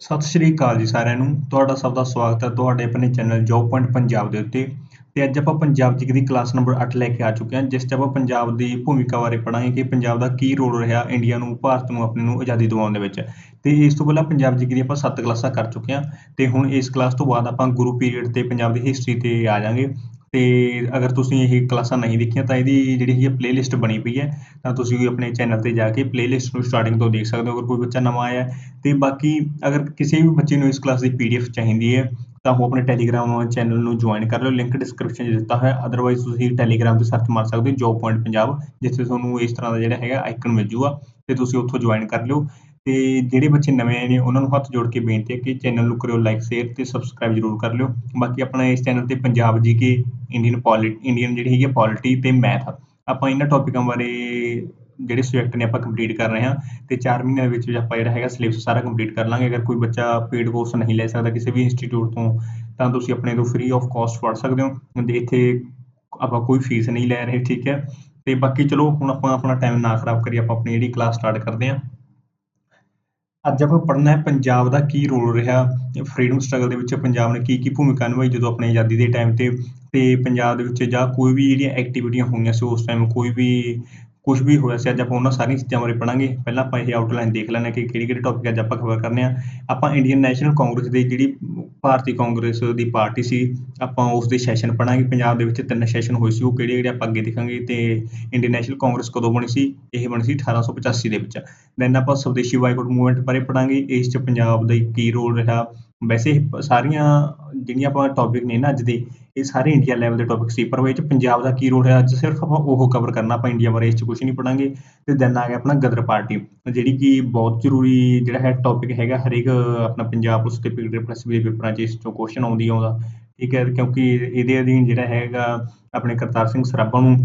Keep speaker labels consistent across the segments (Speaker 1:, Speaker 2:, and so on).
Speaker 1: ਸਤਿ ਸ਼੍ਰੀ ਅਕਾਲ ਜੀ ਸਾਰਿਆਂ ਨੂੰ। ਤੁਹਾਡਾ ਸਭ ਦਾ ਸਵਾਗਤ ਹੈ ਤੁਹਾਡੇ ਆਪਣੇ ਚੈਨਲ ਜੌਬ ਪੁਆਇੰਟ ਪੰਜਾਬ ਦੇ ਉੱਤੇ। ਤੇ ਅੱਜ ਆਪਾਂ ਪੰਜਾਬ ਜੀ ਦੀ ਕਲਾਸ ਨੰਬਰ 8 ਲੈ ਕੇ ਆ ਚੁੱਕੇ ਹਾਂ, ਜਿਸ 'ਚ ਆਪਾਂ ਪੰਜਾਬ ਦੀ ਭੂਮਿਕਾ ਬਾਰੇ ਪੜਾਂਗੇ ਕਿ ਪੰਜਾਬ ਦਾ ਕੀ ਰੋਲ ਰਿਹਾ ਇੰਡੀਆ ਨੂੰ, ਭਾਰਤ ਨੂੰ, ਆਪਣੇ ਨੂੰ ਆਜ਼ਾਦੀ ਦਿਵਾਉਣ ਦੇ ਵਿੱਚ। ਤੇ ਇਸ ਤੋਂ ਪਹਿਲਾਂ ਪੰਜਾਬ ਜੀ ਦੀ ਆਪਾਂ 7 ਕਲਾਸਾਂ ਕਰ ਚੁੱਕੇ ਹਾਂ। ਤੇ ਹੁਣ ਇਸ ਕਲਾਸ ਤੋਂ ਬਾਅਦ ਆਪਾਂ ਗੁਰੂ ਪੀਰੀਅਡ ਤੇ ਪੰਜਾਬ ਦੀ ਹਿਸਟਰੀ ਤੇ ਆ ਜਾਾਂਗੇ ਅਤੇ ਅਗਰ ਤੁਸੀਂ ਇਹ ਕਲਾਸਾਂ ਨਹੀਂ ਦੇਖੀਆਂ, ਤਾਂ ਇਹਦੀ ਜਿਹੜੀ ਹੈਗੀ ਪਲੇਲਿਸਟ ਬਣੀ ਪਈ ਹੈ। ਤਾਂ ਤੁਸੀਂ ਆਪਣੇ ਚੈਨਲ ਤੇ ਜਾ ਕੇ ਪਲੇਲਿਸਟ ਨੂੰ ਸਟਾਰਟਿੰਗ ਤੋਂ ਦੇਖ ਸਕਦੇ ਹੋ, ਅਗਰ ਕੋਈ ਬੱਚਾ ਨਵਾਂ ਆਇਆ ਅਤੇ ਬਾਕੀ ਅਗਰ ਕਿਸੇ ਵੀ ਬੱਚੇ ਨੂੰ ਇਸ ਕਲਾਸ ਦੀ ਪੀ ਡੀ ਪੀਡੀਐਫ ਚਾਹੀਦੀ ਹੈ, ਤਾਂ ਉਹ ਆਪਣੇ ਟੈਲੀਗ੍ਰਾਮ ਚੈਨਲ ਨੂੰ ਜੁਆਇਨ ਕਰ ਲਓ। ਲਿੰਕ ਡਿਸਕ੍ਰਿਪਸ਼ਨ 'ਚ ਦਿੱਤਾ ਹੋਇਆ ਅਦਰਵਾਈਜ਼ ਤੁਸੀਂ ਟੈਲੀਗ੍ਰਾਮ ਤੇ ਸਰਚ ਮਾਰ ਸਕਦੇ ਹੋ ਜੋਬ ਪੁਆਇੰਟ ਪੰਜਾਬ, ਜਿੱਥੇ ਤੁਹਾਨੂੰ ਇਸ ਤਰ੍ਹਾਂ ਦਾ ਜਿਹੜਾ ਹੈਗਾ ਆਈਕਨ ਮਿਲ ਜੂਗਾ। ਤੇ ਤੁਸੀਂ ਉੱਥੋਂ ਜੁਆਇਨ ਕਰ ਲਿਓ। ਤੇ ਜਿਹੜੇ ਬੱਚੇ ਨਵੇਂ ਨੇ, ਉਹਨਾਂ ਨੂੰ ਹੱਥ ਜੋੜ ਕੇ ਬੇਨਤੀ ਹੈ ਕਿ ਚੈਨਲ ਨੂੰ ਕਰਿਓ ਲਾਈਕ ਸ਼ੇਅਰ ਤੇ ਸਬਸਕ੍ਰਾਈਬ ਜ਼ਰੂਰ ਕਰ ਲਿਓ। ਬਾਕੀ ਆਪਣਾ ਇਸ ਚੈਨਲ ਤੇ ਪੰਜਾਬ ਜੀ ਕੇ ਇੰਡੀਅਨ ਪੋਲੀ ਇੰਡੀਅਨ ਜਿਹੜੀ ਹੈਗੀ ਪੋਲਿਟੀ ਤੇ ਮੈਥ ਆਪਾਂ ਇਹਨਾਂ ਟੌਪਿਕਾਂ ਬਾਰੇ ਜਿਹੜੇ ਸਬਜੈਕਟ ਨੇ ਆਪਾਂ ਕੰਪਲੀਟ ਕਰ ਰਹੇ ਹਾਂ ਤੇ 4 ਮਹੀਨਿਆਂ ਦੇ ਵਿੱਚ ਆਪਾਂ ਜਿਹੜਾ ਹੈਗਾ ਸਿਲੇਬਸ ਸਾਰਾ ਕੰਪਲੀਟ ਕਰ ਲਾਂਗੇ। ਅਗਰ ਕੋਈ ਬੱਚਾ ਪੇਡ ਕੋਰਸ ਨਹੀਂ ਲੈ ਸਕਦਾ ਕਿਸੇ ਵੀ ਇੰਸਟੀਚਿਊਟ ਤੋਂ, ਤਾਂ ਤੁਸੀਂ ਆਪਣੇ ਤੋਂ ਫ੍ਰੀ ਆਫ ਕਾਸਟ ਪੜ੍ਹ ਸਕਦੇ ਹੋ। ਤੇ ਇੱਥੇ ਆਪਾਂ ਕੋਈ ਫੀਸ ਨਹੀਂ ਲੈ ਰਹੇ, ਠੀਕ ਹੈ। ਤੇ ਬਾਕੀ ਚਲੋ ਹੁਣ ਆਪਾਂ ਆਪਣਾ ਟਾਈਮ ਨਾ ਖਰਾਬ ਕਰੀਏ, ਆਪਾਂ ਆਪਣੀ ਜਿਹੜੀ ਕਲਾਸ ਸਟਾਰਟ ਕਰਦੇ ਹਾਂ। ਅੱਜ ਆਪਾਂ ਪੜ੍ਹਨਾ ਹੈ ਪੰਜਾਬ ਦਾ ਕੀ ਰੋਲ ਰਿਹਾ ਫਰੀडम ਸਟਰਗਲ ਦੇ ਵਿੱਚ ਪੰਜਾਬ ਨੇ ਕੀ ਕੀ ਭੂਮਿਕਾ ਨਿਭਾਈ ਜਦੋਂ ਆਪਣੀ ਆਜ਼ਾਦੀ ਦੇ ਟਾਈਮ ਤੇ ਅਤੇ ਪੰਜਾਬ ਦੇ ਵਿੱਚ ਜਾਂ ਕੋਈ ਵੀ ਜਿਹੜੀਆਂ ਐਕਟੀਵਿਟੀਆਂ ਹੋਈਆਂ ਸੀ ਉਸ ਟਾਈਮ ਕੋਈ ਵੀ ਕੁਝ ਵੀ ਹੋਇਆ ਸੀ, ਅੱਜ ਆਪਾਂ ਉਹਨਾਂ ਸਾਰੀਆਂ ਚੀਜ਼ਾਂ ਬਾਰੇ ਪੜ੍ਹਾਂਗੇ। ਪਹਿਲਾਂ ਆਪਾਂ ਇਹ ਆਊਟਲਾਈਨ ਦੇਖ ਲੈਂਦੇ ਹਾਂ ਕਿ ਕਿਹੜੇ ਕਿਹੜੇ ਟੌਪਿਕ ਅੱਜ ਆਪਾਂ ਕਵਰ ਕਰਨੇ ਆ। ਆਪਾਂ ਇੰਡੀਅਨ ਨੈਸ਼ਨਲ ਕਾਂਗਰਸ ਦੀ ਜਿਹੜੀ ਭਾਰਤੀ ਕਾਂਗਰਸ ਦੀ ਪਾਰਟੀ ਸੀ, ਆਪਾਂ ਉਸ ਦੇ ਸੈਸ਼ਨ ਪੜ੍ਹਾਂਗੇ। ਪੰਜਾਬ ਦੇ ਵਿੱਚ ਤਿੰਨ ਸੈਸ਼ਨ ਹੋਏ ਸੀ, ਉਹ ਕਿਹੜੇ ਕਿਹੜੇ ਆਪਾਂ ਅੱਗੇ ਦੇਖਾਂਗੇ ਤੇ ਇੰਡੀਅਨ ਨੈਸ਼ਨਲ ਕਾਂਗਰਸ ਕਦੋਂ ਬਣੀ ਸੀ, ਇਹ ਬਣੀ ਸੀ 1885 ਦੇ ਵਿੱਚ। ਦੈਨ ਆਪਾਂ ਸਵਦੇਸ਼ੀ ਬਾਈਕਾਟ ਮੂਵਮੈਂਟ ਬਾਰੇ ਪੜ੍ਹਾਂਗੇ, ਇਸ 'ਚ ਪੰਜਾਬ ਦਾ ਕੀ ਰੋਲ ਰਿਹਾ ਵੈਸੇ ਸਾਰੀਆਂ ਜਿਹੜੀਆਂ ਆਪਾਂ ਟੋਪਿਕ ਨੇ ਨਾ ਅੱਜ ਦੇ, ਇਹ ਸਾਰੇ ਇੰਡੀਆ ਲੈਵਲ ਦੇ ਟੌਪਿਕ ਸੀ, ਪਰ ਉਹ ਚ ਪੰਜਾਬ ਦਾ ਕੀ ਰੋਲ ਹੈ ਅੱਜ ਸਿਰਫ ਆਪਾਂ ਉਹ ਕਵਰ ਕਰਨਾ, ਆਪਾਂ ਇੰਡੀਆ ਬਾਰੇ ਇਸ ਚ ਕੁਝ ਨਹੀਂ ਪੜਾਂਗੇ, ਤੇ ਦੈਨ ਆ ਗਿਆ ਆਪਣਾ ਗਦਰ ਪਾਰਟੀ ਜਿਹੜੀ ਕਿ ਬਹੁਤ ਜ਼ਰੂਰੀ ਜਿਹੜਾ ਹੈ ਟੌਪਿਕ ਹੈਗਾ ਹਰੇਕ ਆਪਣਾ ਪੰਜਾਬ ਪੁਲਿਸ ਤੇ ਪੀਡੀ ਪਲੱਸ ਵੀ ਪੇਪਰਾਂ ਚ ਇਸ ਤੋਂ ਕੁਐਸਚਨ ਆਉਂਦੀ ਆਉਂਦਾ ਠੀਕ ਹੈ, ਕਿਉਂਕਿ ਇਹਦੇ ਅਧੀਨ ਜਿਹੜਾ ਹੈਗਾ ਆਪਣੇ ਕਰਤਾਰ ਸਿੰਘ ਸਰਾਭਾ ਨੂੰ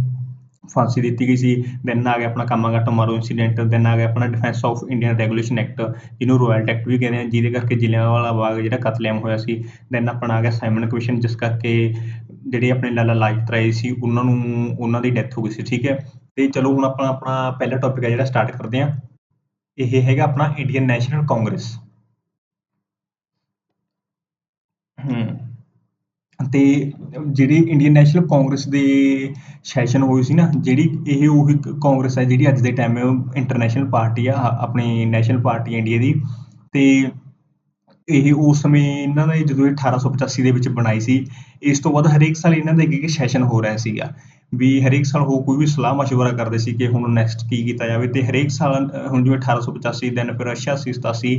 Speaker 1: ਫਾਂਸੀ ਦਿੱਤੀ ਗਈ ਸੀ। ਦੈਨ ਆ ਗਿਆ ਆਪਣਾ ਕਾਮਾਗਾਟਾ ਮਾਰੋ ਇਨਸੀਡੈਂਟ ਦੈਨ ਆ ਗਿਆ ਆਪਣਾ defence of Indian regulation act ਜਿਹਨੂੰ ਰੋਇਲ ਐਕਟ ਵੀ ਕਹਿੰਦੇ ਆ, ਜਿਹਦੇ ਕਰਕੇ ਜ਼ਿਲ੍ਹਿਆਂਵਾਲਾ ਬਾਗ ਜਿਹੜਾ ਕਤਲੇਆਮ ਹੋਇਆ ਸੀ। ਦੈਨ ਆਪਣਾ ਆ ਗਿਆ ਸਾਈਮਨ ਕਮਿਸ਼ਨ ਜਿਸ ਕਰਕੇ ਜਿਹੜੇ ਆਪਣੇ ਲਾਲਾ ਲਾਜਪਤ ਰਾਏ ਸੀ, ਉਹਨਾਂ ਨੂੰ, ਉਹਨਾਂ ਦੀ ਡੈਥ ਹੋ ਗਈ ਸੀ, ਠੀਕ ਹੈ। ਤੇ ਚਲੋ ਹੁਣ ਆਪਣਾ ਆਪਣਾ ਪਹਿਲਾ ਟੌਪਿਕ ਹੈ ਜਿਹੜਾ ਸਟਾਰਟ ਕਰਦੇ ਆ ਇਹ ਹੈਗਾ ਆਪਣਾ ਇੰਡੀਅਨ ਨੈਸ਼ਨਲ ਕਾਂਗਰਸ ਹੂੰ। ਤੇ ਜਿਹੜੀ ਇੰਡੀਅਨ ਨੈਸ਼ਨਲ ਕਾਂਗਰਸ ਦੇ ਸੈਸ਼ਨ ਹੋਏ ਸੀ ਨਾ, ਜਿਹੜੀ ਇਹ ਉਹੀ ਕਾਂਗਰਸ ਹੈ ਜਿਹੜੀ ਅੱਜ ਦੇ ਟਾਈਮ ਇੰਟਰਨੈਸ਼ਨਲ ਪਾਰਟੀ ਆ ਆਪਣੀ ਨੈਸ਼ਨਲ ਪਾਰਟੀ ਇੰਡੀਆ ਦੀ ਅਤੇ ਇਹ ਉਸ ਸਮੇਂ ਇਹਨਾਂ ਨੇ ਜਦੋਂ 1885 ਦੇ ਵਿੱਚ ਬਣਾਈ ਸੀ, ਇਸ ਤੋਂ ਬਾਅਦ ਹਰੇਕ ਸਾਲ ਇਹਨਾਂ ਦਾ ਇੱਕ ਸੈਸ਼ਨ ਹੋ ਰਿਹਾ ਸੀਗਾ। ਵੀ ਹਰੇਕ ਸਾਲ ਉਹ ਕੋਈ ਵੀ ਸਲਾਹ مشورہ ਕਰਦੇ ਸੀ ਕਿ ਹੁਣ ਨੈਕਸਟ ਕੀ ਕੀਤਾ ਜਾਵੇ ਤੇ ਹਰੇਕ ਸਾਲ ਹੁਣ ਜਿਵੇਂ 1885 ਦਿਨ ਫਿਰ 86 87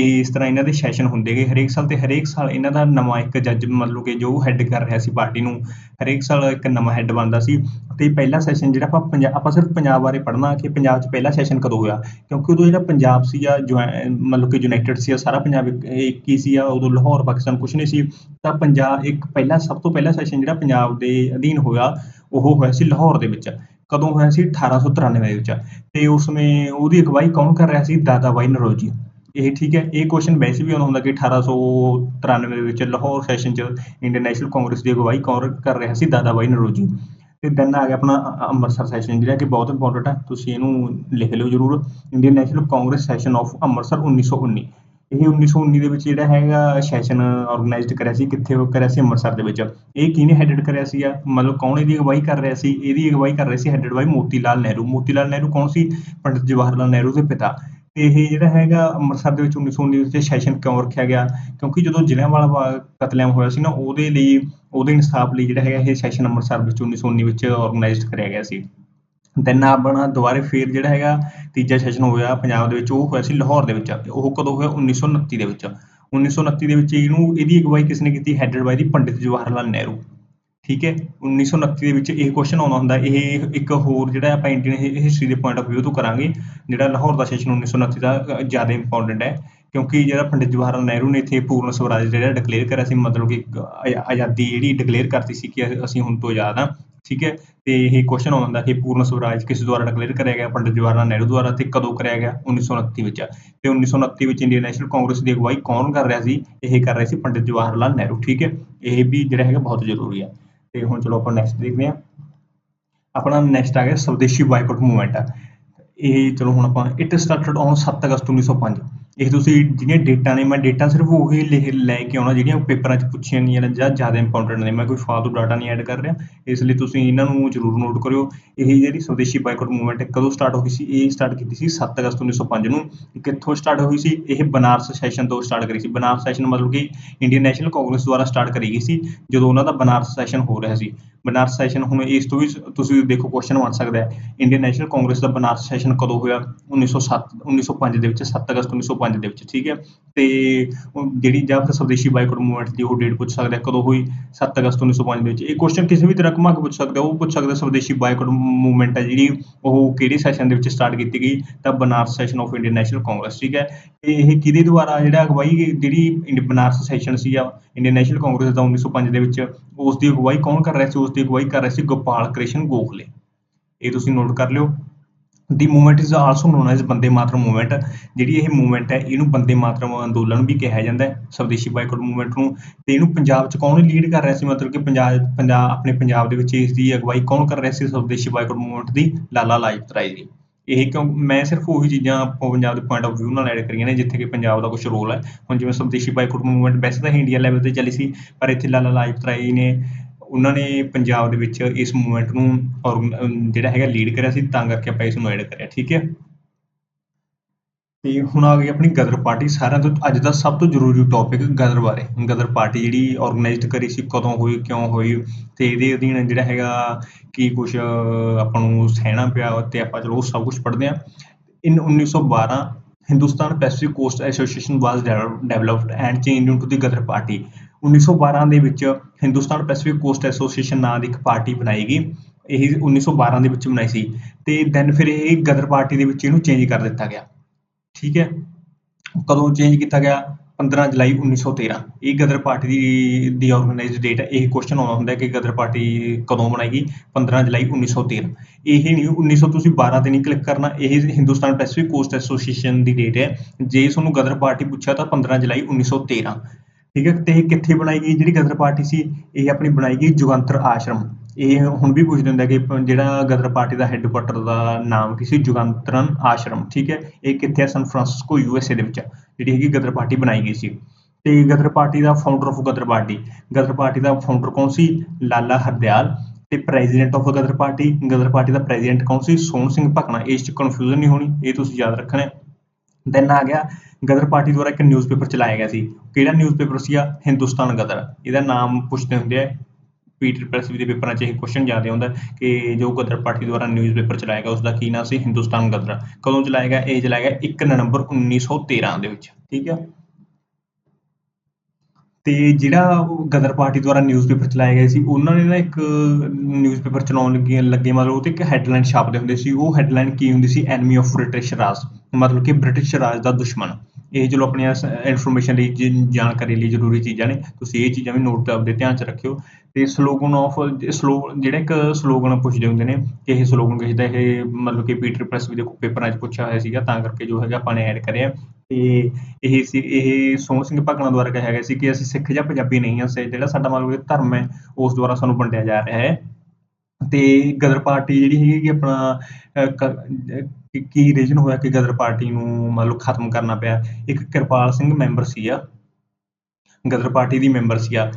Speaker 1: ਇਸ ਤਰ੍ਹਾਂ ਇਹਨਾਂ ਦੇ ਸੈਸ਼ਨ ਹੁੰਦੇ ਗਏ ਹਰੇਕ ਸਾਲ ਤੇ ਹਰੇਕ ਸਾਲ ਇਹਨਾਂ ਦਾ ਨਵਾਂ ਇੱਕ ਜੱਜ ਮਤਲਬ ਕਿ ਜੋ ਹੈੱਡ ਕਰ ਰਿਹਾ ਸੀ ਪਾਰਟੀ ਨੂੰ ਹਰੇਕ ਸਾਲ ਇੱਕ ਨਵਾਂ ਹੈੱਡ ਬਣਦਾ ਸੀ ਤੇ ਪਹਿਲਾ ਸੈਸ਼ਨ ਜਿਹੜਾ ਆਪਾਂ ਪੰਜਾਬ ਆਪਾਂ ਸਿਰਫ ਪੰਜਾਬ ਬਾਰੇ ਪੜ੍ਹਨਾ ਕਿ ਪੰਜਾਬ 'ਚ ਪਹਿਲਾ ਸੈਸ਼ਨ ਕਦੋਂ ਹੋਇਆ ਕਿਉਂਕਿ ਉਦੋਂ ਜਿਹੜਾ ਪੰਜਾਬ ਸੀ ਜਾਂ ਮਤਲਬ ਕਿ ਯੂਨਾਈਟਿਡ ਸੀ ਸਾਰਾ ਪੰਜਾਬ ਇੱਕ ਹੀ ਸੀ ਆ ਉਦੋਂ ਲਾਹੌਰ ਪਾਕਿਸਤਾਨ ਕੁਝ ਨਹੀਂ ਸੀ ਤਾਂ ਪੰਜਾਬ ਇੱਕ ਪਹਿਲਾ ਸਭ ਤੋਂ ਪਹਿਲਾ ਸੈਸ਼ਨ ਜਿਹੜਾ ਪੰਜਾਬ ਦੇ ਅਧੀਨ ਹੋਇਆ ਉਹ ਹੋਇਆ ਸੀ ਲਾਹੌਰ ਦੇ ਵਿੱਚ, ਕਦੋਂ ਹੋਇਆ ਸੀ? 1893 ਦੇ ਵਿੱਚ। ਤੇ ਉਸ ਸਮੇਂ ਉਹਦੀ ਅਗਵਾਈ ਕੌਣ ਕਰ ਰਿਹਾ ਸੀ? ਦਾਦਾ ਬਾਈ ਨਰੋਜੀ ਇਹ ਠੀਕ ਹੈ, ਇਹ ਕੁਐਸਚਨ ਵੈਸੇ ਵੀ ਆਉਂਦਾ ਹੁੰਦਾ ਕਿ 1893 ਦੇ ਵਿੱਚ ਲਾਹੌਰ ਸੈਸ਼ਨ 'ਚ ਇੰਡੀਅਨ ਨੈਸ਼ਨਲ ਕਾਂਗਰਸ ਦੀ ਅਗਵਾਈ ਕੌਣ ਕਰ ਰਿਹਾ ਸੀ? ਦਾਦਾ ਬਾਈ ਨਰੋਜੀ ਤੇ ਦੈਨ ਆ ਗਿਆ ਆਪਣਾ ਅੰਮ੍ਰਿਤਸਰ ਸੈਸ਼ਨ ਜਿਹੜਾ ਕਿ ਬਹੁਤ ਇੰਪੋਰਟੈਂਟ ਹੈ ਤੁਸੀਂ ਇਹਨੂੰ ਲਿਖ ਲਿਓ ਜਰੂਰ। Indian National Congress session of Amritsar 1919 ਇਹ 1919 ਦੇ ਵਿੱਚ ਜਿਹੜਾ ਹੈਗਾ ਸੈਸ਼ਨ ਆਰਗੇਨਾਈਜ਼ਡ ਕਰਿਆ ਸੀ, ਕਿੱਥੇ ਉਹ ਕਰਿਆ ਸੀ ਅੰਮ੍ਰਿਤਸਰ ਦੇ ਵਿੱਚ। ਇਹ ਕਿਹਨੇ ਹੈਡਡ ਕਰਿਆ ਸੀ ਆ ਮਤਲਬ ਕੌਣ ਇਹਦੀ ਅਗਵਾਈ ਕਰ ਰਿਹਾ ਸੀ? ਇਹਦੀ ਅਗਵਾਈ ਕਰ ਰਹੇ ਸੀ ਹੈਡਡ ਬਾਈ ਮੋਤੀ ਲਾਲ ਨਹਿਰੂ। ਮੋਤੀ ਲਾਲ ਨਹਿਰੂ ਕੌਣ ਸੀ? ਪੰਡਿਤ ਜਵਾਹਰ ਲਾਲ ਨਹਿਰੂ ਦੇ ਪਿਤਾ। ਤੇ ਇਹ ਜਿਹੜਾ ਹੈਗਾ ਅੰਮ੍ਰਿਤਸਰ ਦੇ ਵਿੱਚ 1919 ਵਿੱਚ ਸੈਸ਼ਨ ਕਿਉਂ ਰੱਖਿਆ ਗਿਆ? ਕਿਉਂਕਿ ਜਦੋਂ ਜ਼ਿਲ੍ਹਿਆਂਵਾਲਾ ਬਾਗ ਕਤਲੇਆਮ ਹੋਇਆ ਸੀ ਨਾ, ਉਹਦੇ ਲਈ, ਉਹਦੇ ਇਨਸਾਫ ਲਈ ਜਿਹੜਾ ਹੈਗਾ ਇਹ ਸੈਸ਼ਨ ਅੰਮ੍ਰਿਤਸਰ ਵਿੱਚ 1919 ਵਿੱਚ ਆਰਗੇਨਾਈਜ਼ਡ ਕਰਿਆ ਗਿਆ ਸੀ। ਦੈਨ ਆਪਣਾ ਦੁਬਾਰੇ ਫਿਰ ਜਿਹੜਾ ਹੈਗਾ ਤੀਜਾ ਸੈਸ਼ਨ ਹੋਇਆ ਪੰਜਾਬ ਦੇ ਵਿੱਚ, ਉਹ ਹੋਇਆ ਸੀ ਲਾਹੌਰ ਦੇ ਵਿੱਚ ਉਹ ਕਦੋਂ ਹੋਇਆ? 1929 ਦੇ ਵਿੱਚ। 1929 ਦੇ ਵਿੱਚ ਇਹਨੂੰ ਇਹਦੀ ਅਗਵਾਈ ਕਿਸ ਨੇ ਕੀਤੀ? ਹੈਡਡ ਬਾਈ ਦੀ ਪੰਡਿਤ ਜਵਾਹਰ ਲਾਲ ਨਹਿਰੂ। ਠੀਕ ਹੈ? 1929 ਦੇ ਵਿੱਚ ਇਹ ਕੁਐਸਚਨ ਆਉਂਦਾ ਹੁੰਦਾ, ਇਹ ਇੱਕ ਹੋਰ ਜਿਹੜਾ ਆਪਾਂ ਇੰਡੀਅਨ ਹਿਸਟਰੀ ਦੇ ਪੁਆਇੰਟ ਆਫ View ਤੋਂ ਕਰਾਂਗੇ, ਜਿਹੜਾ ਲਾਹੌਰ ਦਾ ਸੈਸ਼ਨ 1929 ਦਾ ਜ਼ਿਆਦਾ ਇੰਪੋਰਟੈਂਟ ਹੈ, ਕਿਉਂਕਿ ਜਿਹੜਾ ਪੰਡਿਤ ਜਵਾਹਰ ਲਾਲ ਨਹਿਰੂ ਨੇ ਇੱਥੇ ਪੂਰਨ ਸਵਰਾਜ ਜਿਹੜਾ ਡਿਕਲੇਅਰ ਕਰਿਆ ਸੀ, ਮਤਲਬ ਕਿ ਆਜ਼ਾਦੀ ਜਿਹੜੀ ਡਿਕਲੇਅਰ ਕਰਤੀ ਸੀ ਕਿ ਅਸੀਂ ਹੁਣ ਤੋਂ ਆਜ਼ਾਦ ਹਾਂ ਠੀਕ ਹੈ? ਤੇ ਇਹ ਕੁਐਸਚਨ ਆਉਂਦਾ ਕਿ ਪੂਰਨ ਸਵਰਾਜ ਕਿਸ ਦੁਆਰਾ ਡਿਕਲੇਅਰ ਕਰਿਆ ਗਿਆ? ਪੰਡਿਤ ਜਵਾਹਰ ਲਾਲ ਨਹਿਰੂ ਦੁਆਰਾ ਤੇ ਕਦੋਂ ਕਰਿਆ ਗਿਆ? 1929 ਵਿੱਚ। ਤੇ 1929 ਵਿੱਚ ਇੰਡੀਅਨ ਨੈਸ਼ਨਲ ਕਾਂਗਰਸ ਦੀ ਅਗਵਾਈ ਕੌਣ ਕਰ ਰਿਹਾ ਸੀ? ਇਹ ਕਰ ਰਿਹਾ ਸੀ ਪੰਡਿਤ ਜਵਾਹਰ ਲਾਲ ਨਹਿਰੂ, ਠੀਕ ਹੈ? ਇਹ ਵੀ ਜਿਹੜਾ ਹੈਗਾ ਬਹੁਤ ਜ਼ਰੂਰੀ ਹੈ ਤੇ ਹੁਣ ਚਲੋ ਆਪਾਂ ਨੈਕਸਟ ਦੇਖਦੇ ਹਾਂ। ਆਪਣਾ ਨੈਕਸਟ ਆ ਗਿਆ ਸਵਦੇਸ਼ੀ ਬਾਈਕਾਟ ਮੂਵਮੈਂਟ ਇਹ ਚਲੋ ਹੁਣ ਆਪਾਂ ਇਟ ਸਟਾਰਟਡ ਔਨ 7 ਅਗਸਤ 1905 ਇਹ ਤੁਸੀਂ ਜਿਹੜੀਆਂ ਡੇਟਾਂ ਨੇ, ਮੈਂ ਡੇਟਾਂ ਸਿਰਫ ਉਹੀ ਲਿਖ, ਲੈ ਕੇ ਆਉਣਾ, ਜਿਹੜੀਆਂ ਪੇਪਰਾਂ 'ਚ ਪੁੱਛੀਆਂ ਗਈਆਂ ਨੇ, ਜਾਂ ਜ਼ਿਆਦਾ ਇੰਪੋਰਟੈਂਟ ਨੇ, ਮੈਂ ਕੋਈ ਫਾਲਤੂ ਡਾਟਾ ਨਹੀਂ ਐਡ ਕਰ ਰਿਹਾ। ਇਸ ਲਈ ਤੁਸੀਂ ਇਹਨਾਂ ਨੂੰ ਜ਼ਰੂਰ ਨੋਟ ਕਰਿਓ। ਇਹ ਜਿਹੜੀ ਸਵਦੇਸ਼ੀ ਬਾਈਕਾਟ ਮੂਵਮੈਂਟ ਹੈ, ਕਦੋਂ ਸਟਾਰਟ ਹੋਈ ਸੀ? ਇਹ ਸਟਾਰਟ ਕੀਤੀ ਸੀ 7 ਅਗਸਤ 1905 ਨੂੰ। ਕਿੱਥੋਂ ਸਟਾਰਟ ਹੋਈ ਸੀ? ਇਹ ਬਨਾਰਸ ਸੈਸ਼ਨ ਤੋਂ ਸਟਾਰਟ ਕਰੀ ਸੀ। ਬਨਾਰਸ ਸੈਸ਼ਨ ਮਤਲਬ ਕਿ ਇੰਡੀਅਨ ਨੈਸ਼ਨਲ ਕਾਂਗਰਸ ਦੁਆਰਾ ਸਟਾਰਟ ਕਰੀ ਗਈ ਸੀ, ਜਦੋਂ ਉਹਨਾਂ ਦਾ ਬਨਾਰਸ ਸੈਸ਼ਨ ਹੋ ਰਿਹਾ ਸੀ। ਬਨਾਰਸ ਸੈਸ਼ਨ ਹੁਣ ਇਸ ਤੋਂ ਵੀ ਤੁਸੀਂ ਦੇਖੋ ਕੁਐਸਚਨ ਬਣ ਸਕਦਾ ਹੈ। ਇੰਡੀਅਨ ਨੈਸ਼ਨਲ ਕਾਂਗਰਸ ਦਾ ਬਨਾਰਸ ਸੈਸ਼ਨ ਕਦੋਂ ਹੋਇਆ? 1907 1905 ਦੇ ਵਿੱਚ 7 ਅਗਸਤ 1905 ਦੇ ਵਿੱਚ, ਠੀਕ ਹੈ? ਤੇ ਜਿਹੜੀ ਜਾਂ ਫਿਰ ਸਵਦੇਸ਼ੀ ਬਾਈਕਾਟ ਮੂਵਮੈਂਟ ਦੀ ਉਹ ਡੇਟ ਪੁੱਛ ਸਕਦਾ ਕਦੋਂ ਹੋਈ? 7 ਅਗਸਤ 1905 ਦੇ ਵਿੱਚ। ਇਹ ਕੁਐਸਚਨ ਕਿਸੇ ਵੀ ਤਰ੍ਹਾਂ ਘੁਮਾ ਕੇ ਪੁੱਛ ਸਕਦਾ ਉਹ ਪੁੱਛ ਸਕਦਾ ਸਵਦੇਸ਼ੀ ਬਾਈਕਾਟ ਮੂਵਮੈਂਟ ਹੈ ਜਿਹੜੀ, ਉਹ ਕਿਹੜੇ ਸੈਸ਼ਨ ਦੇ ਵਿੱਚ ਸਟਾਰਟ ਕੀਤੀ ਗਈ? ਤਾਂ Banaras session of Indian National Congress ਠੀਕ ਹੈ? ਇਹ ਕਿਹਦੇ ਦੁਆਰਾ ਜਿਹੜਾ ਅਗਵਾਈ ਜਿਹੜੀ ਬਨਾਰਸ ਸੈਸ਼ਨ ਸੀ ਆ ਇੰਡੀਅਨ ਨੈਸ਼ਨਲ ਕਾਂਗਰਸ ਦਾ 1905 ਦੇ ਵਿੱਚ, ਉਸ ਦੀ ਅਗਵਾਈ ਕੌਣ ਕਰ ਰਿਹਾ ਸੀ? ਉਸ ਦੀ ਅਗਵਾਈ ਕਰ ਰਿਹਾ ਸੀ ਗੋਪਾਲ ਕ੍ਰਿਸ਼ਨ ਗੋਖਲੇ। ਇਹ ਤੁਸੀਂ ਨੋਟ ਕਰ ਲਿਓ। The movement is also known as Bande Mataram movement ਜਿਹੜੀ ਇਹ ਮੂਵਮੈਂਟ ਹੈ, ਇਹਨੂੰ ਬੰਦੇ ਮਾਤਰਮ ਅੰਦੋਲਨ ਵੀ ਕਿਹਾ ਜਾਂਦਾ ਹੈ। ਸਵਦੇਸ਼ੀ ਬਾਈਕਾਟ ਮੂਵਮੈਂਟ ਨੂੰ। ਤੇ ਇਹਨੂੰ ਪੰਜਾਬ 'ਚ ਕੌਣ ਲੀਡ ਕਰ ਰਿਹਾ ਸੀ? ਮਤਲਬ ਕਿ ਪੰਜਾਬ ਪੰਜਾਬ, ਆਪਣੇ ਪੰਜਾਬ ਦੇ ਵਿੱਚ ਇਸ ਦੀ ਅਗਵਾਈ ਕੌਣ ਕਰ ਰਿਹਾ ਸੀ? ਸਵਦੇਸ਼ੀ ਬਾਈਕਾਟ ਮੂਵਮੈਂਟ ਦੀ ਲਾਲਾ ਲਾਜਪਤ ਰਾਏ ਜੀ। ਇਹ ਕਿਉਂ, ਮੈਂ ਸਿਰਫ ਉਹੀ ਚੀਜ਼ਾਂ ਆਪਾਂ ਪੰਜਾਬ ਦੇ ਪੁਆਇੰਟ ਆਫ View ਨਾਲ ਐਡ ਕਰੀਆਂ ਨੇ, ਜਿੱਥੇ ਕਿ ਪੰਜਾਬ ਦਾ ਕੁਝ ਰੋਲ ਹੈ। ਹੁਣ ਜਿਵੇਂ ਸਵਦੇਸ਼ੀ ਬਾਈਕਾਟ ਮੂਵਮੈਂਟ ਵੈਸੇ ਤਾਂ ਇੰਡੀਆ ਲੈਵਲ ਤੇ ਚੱਲੀ ਸੀ, ਪਰ ਇੱਥੇ ਲਾਲਾ ਲਾਜਪਤ ਰਾਏ ਨੇ ਉਹਨਾਂ ਨੇ ਪੰਜਾਬ ਦੇ ਵਿੱਚ ਇਸ ਮੂਵਮੈਂਟ ਨੂੰ ਔਰ ਜਿਹੜਾ ਹੈਗਾ ਲੀਡ ਕਰਿਆ ਸੀ, ਤਾਂ ਕਰਕੇ ਆਪਾਂ ਇਸ ਨੂੰ ਐਡ ਕਰਿਆ, ਠੀਕ ਹੈ? ਤੇ ਹੁਣ ਆ ਗਈ ਆਪਣੀ ਗਦਰ ਪਾਰਟੀ ਸਾਰਿਆਂ ਤੋਂ ਅੱਜ ਦਾ ਸਭ ਤੋਂ ਜ਼ਰੂਰੀ ਟੌਪਿਕ ਗਦਰ ਬਾਰੇ। ਗਦਰ ਪਾਰਟੀ ਜਿਹੜੀ ਆਰਗੇਨਾਈਜ਼ਡ ਕਰੀ ਸੀ, ਕਦੋਂ ਹੋਈ, ਕਿਉਂ ਹੋਈ, ਤੇ ਇਹਦੇ ਅਧੀਨ ਜਿਹੜਾ ਹੈਗਾ ਕੀ ਕੁਝ ਆਪਾਂ ਨੂੰ ਸਹਿਣਾ ਪਿਆ, ਤੇ ਆਪਾਂ ਚਲੋ ਉਹ ਸਭ ਕੁਝ ਪੜ੍ਹਦੇ ਹਾਂ। In 1912 Hindustan Pacific coast association was developed and change into the ਉੱਨੀ ਸੌ ਬਾਰਾਂ ਦੇ ਵਿੱਚ ਹਿੰਦੁਸਤਾਨ ਪੈਸੀਫਿਕ ਕੋਸਟ ਐਸੋਸੀਏਸ਼ਨ ਨਾਂ ਦੀ ਇੱਕ ਪਾਰਟੀ ਬਣਾਈ ਗਈ। ਇਹ 1912 ਦੇ ਵਿੱਚ ਬਣਾਈ ਸੀ ਅਤੇ ਦੈਨ ਫਿਰ ਇਹ ਗਦਰ ਪਾਰਟੀ ਦੇ ਵਿੱਚ ਇਹਨੂੰ ਚੇਂਜ ਕਰ ਦਿੱਤਾ ਗਿਆ। ਠੀਕ ਹੈ? ਕਦੋਂ ਚੇਂਜ ਕੀਤਾ ਗਿਆ? 15 ਜੁਲਾਈ 1913 ਇਹ ਗਦਰ ਪਾਰਟੀ ਦੀ ਦੀ ਆਰਗੇਨਾਈਜ਼ਡ ਡੇਟ ਹੈ। ਇਹ ਕੁਐਸਚਨ ਆਉਂਦਾ ਹੁੰਦਾ ਕਿ ਗਦਰ ਪਾਰਟੀ ਕਦੋਂ ਬਣਾਈ ਗਈ? 15 ਜੁਲਾਈ 1913 ਇਹ ਨਹੀਂ 1900 ਤੁਸੀਂ 12 ਤੇ ਨਹੀਂ ਕਲਿੱਕ ਕਰਨਾ। ਇਹ ਹਿੰਦੁਸਤਾਨ ਪੈਸੀਫਿਕ ਕੋਸਟ ਐਸੋਸੀਏਸ਼ਨ ਦੀ ਡੇਟ ਹੈ। ਜੇ ਤੁਹਾਨੂੰ ਗਦਰ ਪਾਰਟੀ ਪੁੱਛਿਆ ਤਾਂ 15 ਜੁਲਾਈ 1913 ਠੀਕ ਹੈ, ਤੇ ਇਹ ਕਿੱਥੇ ਬਣਾਈ ਗਈ? ਜਿਹੜੀ ਗਦਰ ਪਾਰਟੀ ਸੀ, ਇਹ ਆਪਣੀ ਬਣਾਈ ਗਈ ਜੁਗੰਤਰ ਆਸ਼ਰਮ। ਇਹ ਹੁਣ ਵੀ ਪੁੱਛ ਹੁੰਦੇ ਕਿ ਜਿਹੜਾ ਗਦਰ ਪਾਰਟੀ ਦਾ ਹੈੱਡਕੁਆਟਰ ਦਾ ਨਾਮ ਕੀ ਸੀ? ਜੁਗੰਤਰਨ ਆਸ਼ਰਮ, ਠੀਕ ਹੈ? ਇਹ ਕਿੱਥੇ ਹੈ San Francisco U S A ਦੇ ਵਿੱਚ ਜਿਹੜੀ ਹੈਗੀ ਗਦਰ ਪਾਰਟੀ ਬਣਾਈ ਗਈ ਸੀ। ਤੇ Ghadar party the founder of Ghadar party Ghadar party the founder ਕੌਣ ਸੀ? ਲਾਲਾ ਹਰਦਿਆਲ। ਤੇ president of Ghadar party Ghadar party the president ਕੌਣ ਸੀ? ਸੋਹਣ ਸਿੰਘ ਭਕਨਾ। ਇਸ ਚ ਕਨਫਿਊਜ਼ਨ ਨਹੀਂ ਹੋਣੀ, ਇਹ ਤੁਸੀਂ ਯਾਦ ਰੱਖਣਾ ਦੈਨ ਆ ਗਿਆ ਗਦਰ ਪਾਰਟੀ ਦੁਆਰਾ ਇੱਕ ਨਿਊਜ਼ਪੇਪਰ ਚਲਾਇਆ ਗਿਆ ਸੀ। ਕਿਹੜਾ ਨਿਊਜ਼ਪੇਪਰ ਸੀਗਾ? ਹਿੰਦੁਸਤਾਨ ਗਦਰ ਇਹਦਾ ਨਾਮ ਪੁੱਛਦੇ ਹੁੰਦੇ ਆ ਪੀਟਰ ਪ੍ਰੈਸਵੀ ਦੇ ਪੇਪਰਾਂ 'ਚ ਇਹ ਕੁਐਸਚਨ ਜ਼ਿਆਦਾ ਆਉਂਦਾ ਕਿ ਜੋ ਗਦਰ ਪਾਰਟੀ ਦੁਆਰਾ ਨਿਊਜ਼ਪੇਪਰ ਚਲਾਇਆ ਗਿਆ ਉਸ ਦਾ ਕੀ ਨਾਮ ਸੀ? ਹਿੰਦੁਸਤਾਨ ਗਦਰ ਕਦੋਂ ਚਲਾਇਆ ਗਿਆ? ਇਹ ਚਲਾਇਆ ਗਿਆ 1 ਨਵੰਬਰ 1913 ਦੇ ਵਿੱਚ। ਠੀਕ ਆ? ਤੇ ਜਿਹੜਾ ਉਹ ਗਦਰ ਪਾਰਟੀ ਦੁਆਰਾ ਨਿਊਜ਼ਪੇਪਰ ਚਲਾਏ ਗਏ ਸੀ, ਉਹਨਾਂ ਨੇ ਨਾ ਇੱਕ ਨਿਊਜ਼ਪੇਪਰ ਚਲਾਉਣ ਲੱਗੇ ਲੱਗੇ, ਮਤਲਬ ਉਹ ਤੇ ਇੱਕ ਹੈਡਲਾਈਨ ਛਾਪਦੇ ਹੁੰਦੇ ਸੀ, ਉਹ ਹੈਡਲਾਈਨ ਕੀ ਹੁੰਦੀ ਸੀ? ਐਨਮੀ ਆਫ ਬ੍ਰਿਟਿਸ਼ ਰਾਜ ਮਤਲਬ ਕਿ ਬ੍ਰਿਟਿਸ਼ ਰਾਜ ਦਾ ਦੁਸ਼ਮਣ। ਇਹ ਚਲੋ ਆਪਣੀਆਂ ਇਨਫੋਰਮੇਸ਼ਨ ਲਈ ਜ- ਜਾਣਕਾਰੀ ਲਈ ਜ਼ਰੂਰੀ ਚੀਜ਼ਾਂ ਨੇ। ਤੁਸੀਂ ਇਹ ਚੀਜ਼ਾਂ ਵੀ ਨੋਟ ਆਪਦੇ ਧਿਆਨ 'ਚ ਰੱਖਿਓ। ਤੇ ਸਲੋਗਨ ਆਫ ਸਲੋ, ਜਿਹੜਾ ਇੱਕ ਸਲੋਗਨ ਪੁੱਛਦੇ ਹੁੰਦੇ ਨੇ ਕਿ ਇਹ ਸਲੋਗਨ ਕਿਸੇ ਦਾ, ਇਹ ਮਤਲਬ ਕਿ ਪੀਟਰ ਪ੍ਰੈਸਵੀ ਦੇ ਪੇਪਰਾਂ 'ਚ ਪੁੱਛਿਆ ਹੋਇਆ ਸੀਗਾ, ਤਾਂ ਕਰਕੇ ਜੋ ਹੈਗਾ ਆਪਾਂ ਨੇ ਐਡ ਕਰਿਆ। ਤੇ ਇਹ ਸੀ, ਇਹ ਸੋਹਣ ਸਿੰਘ ਭਕਨਾ ਦੁਆਰਾ ਕਿਹਾ ਗਿਆ ਸੀ ਕਿ ਅਸੀਂ ਸਿੱਖ ਜਾਂ ਪੰਜਾਬੀ ਨਹੀਂ ਹਾਂ ਸੇ ਜਿਹੜਾ ਸਾਡਾ ਮਤਲਬ ਕਿ ਧਰਮ ਹੈ, ਉਸ ਦੁਆਰਾ ਸਾਨੂੰ ਵੰਡਿਆ ਜਾ ਰਿਹਾ ਹੈ। ਤੇ ਗਦਰ ਪਾਰਟੀ ਜਿਹੜੀ ਹੈਗੀ ਕਿ ਆਪਣਾ ਕ- ਕੀ- ਰੀਜਨ ਹੋਇਆ ਕਿ ਗਦਰ ਪਾਰਟੀ ਨੂੰ ਮਤਲਬ ਖਤਮ ਕਰਨਾ ਪਿਆ? ਇੱਕ ਕਿਰਪਾਲ ਸਿੰਘ ਮੈਂਬਰ ਸੀ ਗਦਰ ਪਾਰਟੀ ਦੀ ਮੈਂਬਰ ਸੀਗਾ।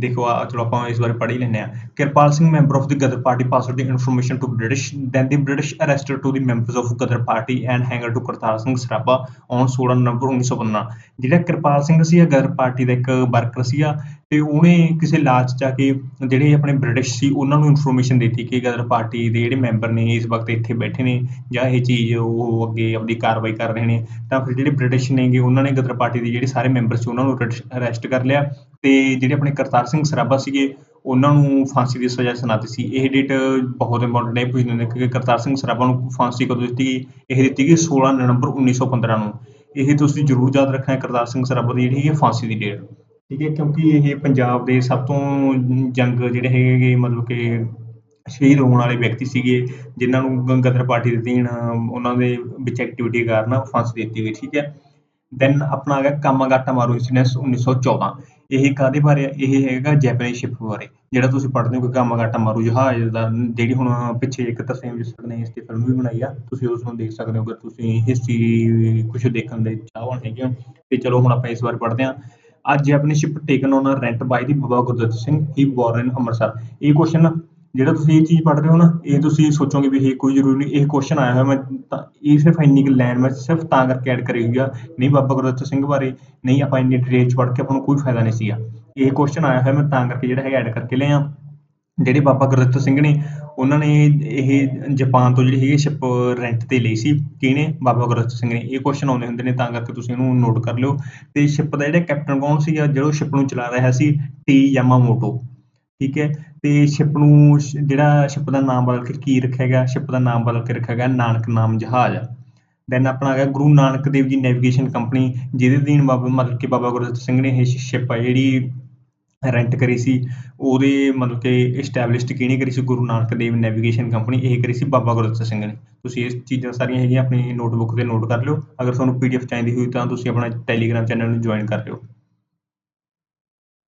Speaker 1: ਦੇਖੋ ਆ ਚਲੋ ਆਪਾਂ ਇਸ ਬਾਰੇ ਪੜ੍ਹ ਹੀ ਲੈਂਦੇ ਆ Kirpal Singh member of the Ghadar party passed the information to British then the British arrested to the members of Ghadar party and hanger to Kartar Singh Sarabha on 16 November 1915 ਜਿਹੜਾ ਕਿਰਪਾਲ ਸਿੰਘ ਸੀ ਗਦਰ ਪਾਰਟੀ ਦਾ ਇੱਕ worker ਸੀਗਾ ਅਤੇ ਉਹਨੇ ਕਿਸੇ ਲਾਲਚ ਚ ਆ ਕੇ ਜਿਹੜੇ ਆਪਣੇ ਬ੍ਰਿਟਿਸ਼ ਸੀ, ਉਹਨਾਂ ਨੂੰ ਇਨਫੋਰਮੇਸ਼ਨ ਦਿੱਤੀ ਕਿ ਗਦਰ ਪਾਰਟੀ ਦੇ ਜਿਹੜੇ ਮੈਂਬਰ ਨੇ ਇਸ ਵਕਤ ਇੱਥੇ ਬੈਠੇ ਨੇ ਜਾਂ ਇਹ ਚੀਜ਼ ਉਹ ਅੱਗੇ ਆਪਣੀ ਕਾਰਵਾਈ ਕਰ ਰਹੇ ਨੇ, ਤਾਂ ਫਿਰ ਜਿਹੜੇ ਬ੍ਰਿਟਿਸ਼ ਨੇਗੇ, ਉਹਨਾਂ ਨੇ ਗਦਰ ਪਾਰਟੀ ਦੇ ਜਿਹੜੇ ਸਾਰੇ ਮੈਂਬਰ ਸੀ, ਉਹਨਾਂ ਨੂੰ ਅਰੈਸਟ ਕਰ ਲਿਆ ਅਤੇ ਜਿਹੜੇ ਆਪਣੇ ਕਰਤਾਰ ਸਿੰਘ ਸਰਾਭਾ ਸੀਗੇ, ਉਹਨਾਂ ਨੂੰ ਫਾਂਸੀ ਦੀ ਸਜ਼ਾ ਸੁਣਾਤੀ ਸੀ। ਇਹ ਡੇਟ ਬਹੁਤ ਇੰਪੋਰਟੈਂਟ ਹੈ ਪੁੱਛਦੇ ਨੇ ਕਿ ਕਰਤਾਰ ਸਿੰਘ ਸਰਾਭਾ ਨੂੰ ਫਾਂਸੀ ਕਦੋਂ ਦਿੱਤੀ ਗਈ? ਇਹ ਦਿੱਤੀ ਗਈ 16 ਨਵੰਬਰ 1915 ਨੂੰ। ਇਹ ਤੁਸੀਂ ਜ਼ਰੂਰ ਯਾਦ ਰੱਖਣਾ ਹੈ ਕਰਤਾਰ ਸਿੰਘ ਸਰਾਭਾ ਦੀ ਜਿਹੜੀ ਹੈ ਫਾਂਸੀ ਦੀ ਡੇਟ ਠੀਕ ਹੈ, ਕਿਉਂਕਿ ਇਹ ਪੰਜਾਬ ਦੇ ਸਭ ਤੋਂ ਜੰਗ ਜਿਹੜੇ ਹੈਗੇ, ਮਤਲਬ ਕਿ ਸ਼ਹੀਦ ਹੋਣ ਵਾਲੇ ਵਿਅਕਤੀ ਸੀਗੇ, ਜਿਨ੍ਹਾਂ ਨੂੰ ਗ- ਗਦਰ ਪਾਰਟੀ ਦੇ ਅਧੀਨ, ਉਹਨਾਂ ਦੇ ਵਿੱਚ ਐਕਟੀਵਿਟੀ ਕਾਰਨ ਫਾਂਸੀ ਦਿੱਤੀ ਗਈ, ਠੀਕ ਹੈ। ਦੈਨ ਆਪਣਾ ਆ ਗਿਆ ਕਾਮਾਗਾਟਾ ਮਾਰੂ ਇੰਸੀਡੈਂਸ 1914 ਇਹ ਕਾਹਦੇ ਬਾਰੇ ਆ? ਇਹ ਹੈਗਾ ਜੈਪਨੀਜ਼ ਸ਼ਿਪ ਬਾਰੇ। ਜਿਹੜਾ ਤੁਸੀਂ ਪੜ੍ਹਦੇ ਹੋ ਕਿ ਕਾਮਾਗਾਟਾ ਮਾਰੂ ਜਹਾਜ਼ ਦਾ, ਜਿਹੜੀ ਹੁਣ ਪਿੱਛੇ ਇੱਕ ਤਰਸੇਮ ਜੱਸੜ ਨੇ ਇਸ ਤੇ ਫਿਲਮ ਵੀ ਬਣਾਈ ਆ, ਤੁਸੀਂ ਉਸ ਨੂੰ ਦੇਖ ਸਕਦੇ ਹੋ, ਅਗਰ ਤੁਸੀਂ ਹਿਸਟਰੀ ਕੁਝ ਦੇਖਣ ਦੇ ਚਾਹਵਾਨ ਹੈਗੇ ਹੋ, ਤੇ ਚਲੋ ਹੁਣ ਆਪਾਂ ਇਸ ਬਾਰੇ ਪੜ੍ਹਦੇ ਹਾਂ। ਅੱਜ ਆਪਣੀ ship taken on rent by the Baba Gurdit Singh he born Amritsar ਇਹ ਕੁਐਸਚਨ ਜਿਹੜਾ ਤੁਸੀਂ ਇਹ ਚੀਜ਼ ਪੜ੍ਹ ਰਹੇ ਹੋ ਨਾ, ਇਹ ਤੁਸੀਂ ਸੋਚੋਗੇ ਵੀ ਇਹ ਕੋਈ ਜ਼ਰੂਰੀ ਨਹੀਂ, ਇਹ ਕੁਐਸਚਨ ਆਇਆ ਹੋਇਆ ਮੈਂ ਤਾਂ, ਇਹ ਸਿਰਫ ਇੰਨੀ ਕੁ ਲਾਈਨ ਮੈਂ ਸਿਰਫ ਤਾਂ ਕਰਕੇ ਐਡ ਕਰੀ ਹੋਈ ਆ, ਨਹੀਂ ਬਾਬਾ ਗੁਰਦਿੱਤ ਸਿੰਘ ਬਾਰੇ, ਨਹੀਂ ਆਪਾਂ ਇੰਨੀ ਡਿਟੇਲ ਚ ਪੜ੍ਹ ਕੇ ਆਪਾਂ ਨੂੰ ਕੋਈ ਫਾਇਦਾ ਨਹੀਂ ਸੀਗਾ। ਇਹ ਕੁਐਸਚਨ ਆਇਆ ਹੋਇਆ ਮੈਂ ਤਾਂ ਕਰਕੇ ਜਿਹੜਾ ਹੈਗਾ ਐਡ ਕਰਕੇ ਲਿਆ। ਜਿਹੜੇ ਬਾਬਾ ਗੁਰਦਿੱਤ ਸਿੰਘ ਨੇ ਉਹਨਾਂ ਨੇ ਇਹ ਜਪਾਨ ਤੋਂ ਜਿਹੜੀ ਹੈਗੀ ਸ਼ਿਪ ਰੈਂਟ ਤੇ ਲਈ ਸੀ, ਕਿਹਨੇ? ਬਾਬਾ ਗੁਰਦਿੱਤ ਸਿੰਘ ਨੇ। ਇਹ ਕੁਐਸਚਨ ਆਉਂਦੇ ਹੁੰਦੇ ਨੇ, ਤਾਂ ਕਰਕੇ ਤੁਸੀਂ ਇਹਨੂੰ ਨੋਟ ਕਰ ਲਿਓ। ਤੇ ਸ਼ਿਪ ਦਾ ਜਿਹੜਾ ਕੈਪਟਨ ਕੌਣ ਸੀਗਾ, ਜਿਹੜਾ ਸ਼ਿਪ ਨੂੰ ਚਲਾ ਰਿਹਾ ਸੀ ਟੀ ਯਾਮਾਮੋਟੋ ਠੀਕ ਹੈ? ਤੇ ਸ਼ਿਪ ਨੂੰ ਜਿਹੜਾ ਸ਼ਿਪ ਦਾ ਨਾਮ ਬਦਲ ਕੇ ਕੀ ਰੱਖਿਆ ਗਿਆ? ਸ਼ਿਪ ਦਾ ਨਾਮ ਬਦਲ ਕੇ ਰੱਖਿਆ ਗਿਆ ਨਾਨਕ ਨਾਮ ਜਹਾਜ਼। ਦੈਨ ਆਪਣਾ ਆ ਗਿਆ ਗੁਰੂ ਨਾਨਕ ਦੇਵ ਜੀ ਨੈਵੀਗੇਸ਼ਨ ਕੰਪਨੀ, ਜਿਹਦੇ ਅਧੀਨ ਬਾਬਾ, ਮਤਲਬ ਕਿ ਬਾਬਾ ਗੁਰਦਿੱਤ ਸਿੰਘ ਨੇ ਇਹ ਸ਼ਿਪ ਆ ਜਿਹੜੀ ਰੈਂਟ ਕਰੀ ਸੀ, ਉਹਦੇ ਮਤਲਬ ਕਿ ਇਸਟੈਬਲਿਸ਼ਡ ਕਿਹਨੇ ਕਰੀ ਸੀ? ਗੁਰੂ ਨਾਨਕ ਦੇਵ ਨੈਵੀਗੇਸ਼ਨ ਕੰਪਨੀ ਇਹ ਕਰੀ ਸੀ ਬਾਬਾ ਗੁਰਦਿੱਤ ਸਿੰਘ ਨੇ। ਤੁਸੀਂ ਇਹ ਚੀਜ਼ਾਂ ਸਾਰੀਆਂ ਹੈਗੀਆਂ ਆਪਣੀ ਨੋਟਬੁੱਕ ਤੇ ਨੋਟ ਕਰ ਲਿਓ। ਅਗਰ ਤੁਹਾਨੂੰ ਪੀਡੀਐਫ ਚਾਹੀਦੀ ਹੋਈ ਤਾਂ ਤੁਸੀਂ ਆਪਣਾ ਟੈਲੀਗ੍ਰਾਮ ਚੈਨਲ ਨੂੰ ਜੁਆਇਨ ਕਰ ਲਿਓ।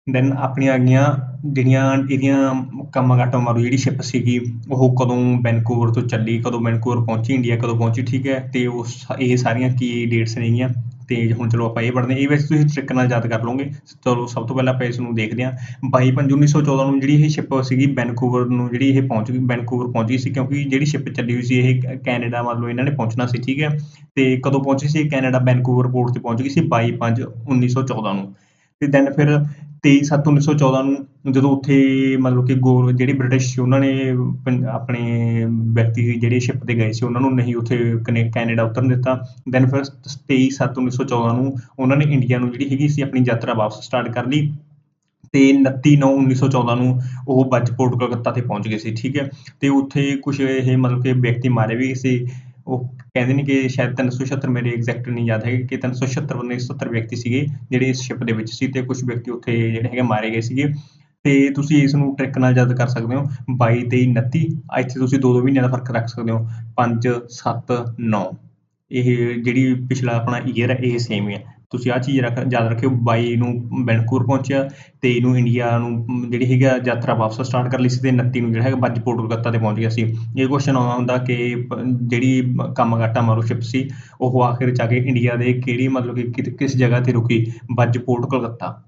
Speaker 1: ਦੈਨ ਆਪਣੀਆਂ ਆ ਗਈਆਂ ਜਿਹੜੀਆਂ ਇਹਦੀਆਂ ਕਾਮਾਗਾਟਾ ਮਾਰੂ ਜਿਹੜੀ ਸ਼ਿਪ ਸੀਗੀ, ਉਹ ਕਦੋਂ ਵੈਨਕੂਵਰ ਤੋਂ ਚੱਲੀ, ਕਦੋਂ ਵੈਨਕੂਵਰ ਪਹੁੰਚੀ ਇੰਡੀਆ ਕਦੋਂ ਪਹੁੰਚੀ, ਠੀਕ ਹੈ? ਤੇ ਉਹ ਇਹ ਸਾਰੀਆਂ ਕੀ ਡੇਟਸ ਨੇਗੀਆਂ ਤੇ ਹੁਣ ਚਲੋ ਆਪਾਂ ਇਹ ਪੜ੍ਹਦੇ ਹਾਂ, ਇਹ ਵੈਸੇ ਤੁਸੀਂ ਟ੍ਰਿਕ ਨਾਲ ਯਾਦ ਕਰ ਲਓਗੇ। ਚਲੋ ਸਭ ਤੋਂ ਪਹਿਲਾਂ ਆਪਾਂ ਇਸ ਨੂੰ ਦੇਖਦੇ ਹਾਂ। 22 ਪੰਜ 1914 ਨੂੰ ਜਿਹੜੀ ਇਹ ਸ਼ਿਪ ਸੀਗੀ ਵੈਨਕੂਵਰ ਨੂੰ, ਜਿਹੜੀ ਇਹ ਪਹੁੰਚ ਗਈ, ਵੈਨਕੂਵਰ ਪਹੁੰਚ ਗਈ ਸੀ ਕਿਉਂਕਿ ਜਿਹੜੀ ਸ਼ਿਪ ਚੱਲੀ ਹੋਈ ਸੀ ਇਹ ਕੈਨੇਡਾ ਮਤਲਬ ਇਹਨਾਂ ਨੇ ਪਹੁੰਚਣਾ ਸੀ, ਠੀਕ ਹੈ। ਤੇ ਕਦੋਂ ਪਹੁੰਚੀ ਸੀ ਇਹ ਕੈਨੇਡਾ ਵੈਨਕੂਵਰ ਪੋਰਟ ਤੇ ਪਹੁੰਚ ਗਈ ਸੀ 22 ਪੰਜ 1914 ਨੂੰ। ਅਤੇ ਦੈਨ ਫਿਰ ਤੇਈ ਸੱਤ 1914 ਨੂੰ ਜਦੋਂ ਉੱਥੇ ਮਤਲਬ ਕਿ ਗੋਰ ਜਿਹੜੇ ਬ੍ਰਿਟਿਸ਼ ਸੀ, ਉਹਨਾਂ ਨੇ ਪੰ- ਆਪਣੇ ਵਿਅਕਤੀ ਸੀ ਜਿਹੜੇ ਸ਼ਿਪ ਤੇ ਗਏ ਸੀ, ਉਹਨਾਂ ਨੂੰ ਨਹੀਂ ਉੱਥੇ ਕਨੇ- ਕੈਨੇਡਾ ਉਤਰਨ ਦਿੱਤਾ। ਦੈਨ ਫਿਰ 23 ਸੱਤ 1914 ਨੂੰ ਉਹਨਾਂ ਨੇ ਇੰਡੀਆ ਨੂੰ ਜਿਹੜੀ ਹੈਗੀ ਸੀ, ਆਪਣੀ ਯਾਤਰਾ ਵਾਪਸ ਸਟਾਰਟ ਕਰ ਲਈ। ਤੇ 29 9 1914 ਨੂੰ ਉਹ ਬੱਜਪੋਰਟ ਕਲਕੱਤਾ ਤੇ ਪਹੁੰਚ ਗਏ ਸੀ, ਠੀਕ ਹੈ। ਤੇ ਉੱਥੇ ਕੁਝ ਇਹ ਮਤਲਬ ਕਿ ਵਿਅਕਤੀ ਮਾਰੇ ਵੀ ਗਏ ਸੀ। ਉਹ ਕਹਿੰਦੇ ਨੇ ਕਿ ਸ਼ਾਇਦ 376 ਮੇਰੇ ਐਗਜ਼ੈਕਟ ਨਹੀਂ ਯਾਦ ਹੈਗੇ ਕਿ 376 ਬੰਦੇ 70 ਵਿਅਕਤੀ ਸੀਗੇ ਜਿਹੜੇ ਇਸ ਸ਼ਿਪ ਦੇ ਵਿੱਚ ਸੀ ਤੇ ਕੁਝ ਵਿਅਕਤੀ ਉੱਥੇ ਜਿਹੜੇ ਹੈਗੇ ਮਾਰੇ ਗਏ ਸੀਗੇ। ਤੇ ਤੁਸੀਂ ਇਸ ਨੂੰ ਟ੍ਰਿਕ ਨਾਲ ਯਾਦ ਕਰ ਸਕਦੇ ਹੋ। 22 23 29 ਇੱਥੇ ਤੁਸੀਂ ਦੋ ਦੋ ਮਹੀਨਿਆਂ ਦਾ ਫ਼ਰਕ ਰੱਖ ਸਕਦੇ ਹੋ। 5 7 9 ਇਹ ਜਿਹੜੀ ਪਿਛਲਾ ਆਪਣਾ ਈਅਰ ਹੈ, ਇਹ ਸੇਮ ਹੀ ਹੈ। ਤੁਸੀਂ ਆਹ ਚੀਜ਼ ਰੱਖ, ਯਾਦ ਰੱਖਿਓ, ਬਾਈ ਨੂੰ ਵੈਨਕੂਵਰ ਪਹੁੰਚਿਆ, ਤੇਈ ਨੂੰ ਇੰਡੀਆ ਨੂੰ ਜਿਹੜੀ ਹੈਗੀ ਆ ਯਾਤਰਾ ਵਾਪਸ ਸਟਾਰਟ ਕਰ ਲਈ ਸੀ ਅਤੇ 29 ਨੂੰ ਜਿਹੜਾ ਹੈਗਾ ਬੱਜ ਪੋਰਟ ਕਲਕੱਤਾ ਤੇ ਪਹੁੰਚ ਗਿਆ ਸੀ। ਇਹ ਕੁਐਸਚਨ ਆਉਂਦਾ ਹੁੰਦਾ ਕਿ ਜਿਹੜੀ ਕਾਮਾਗਾਟਾ ਮਾਰੂ ਸ਼ਿਪ ਸੀ, ਉਹ ਆਖਿਰ ਜਾ ਕੇ ਇੰਡੀਆ ਦੇ ਕਿਹੜੀ ਮਤਲਬ ਕਿ ਕਿਸ ਜਗ੍ਹਾ ਤੇ ਰੁਕੀ? ਬੱਜ ਪੋਰਟ ਕਲਕੱਤਾ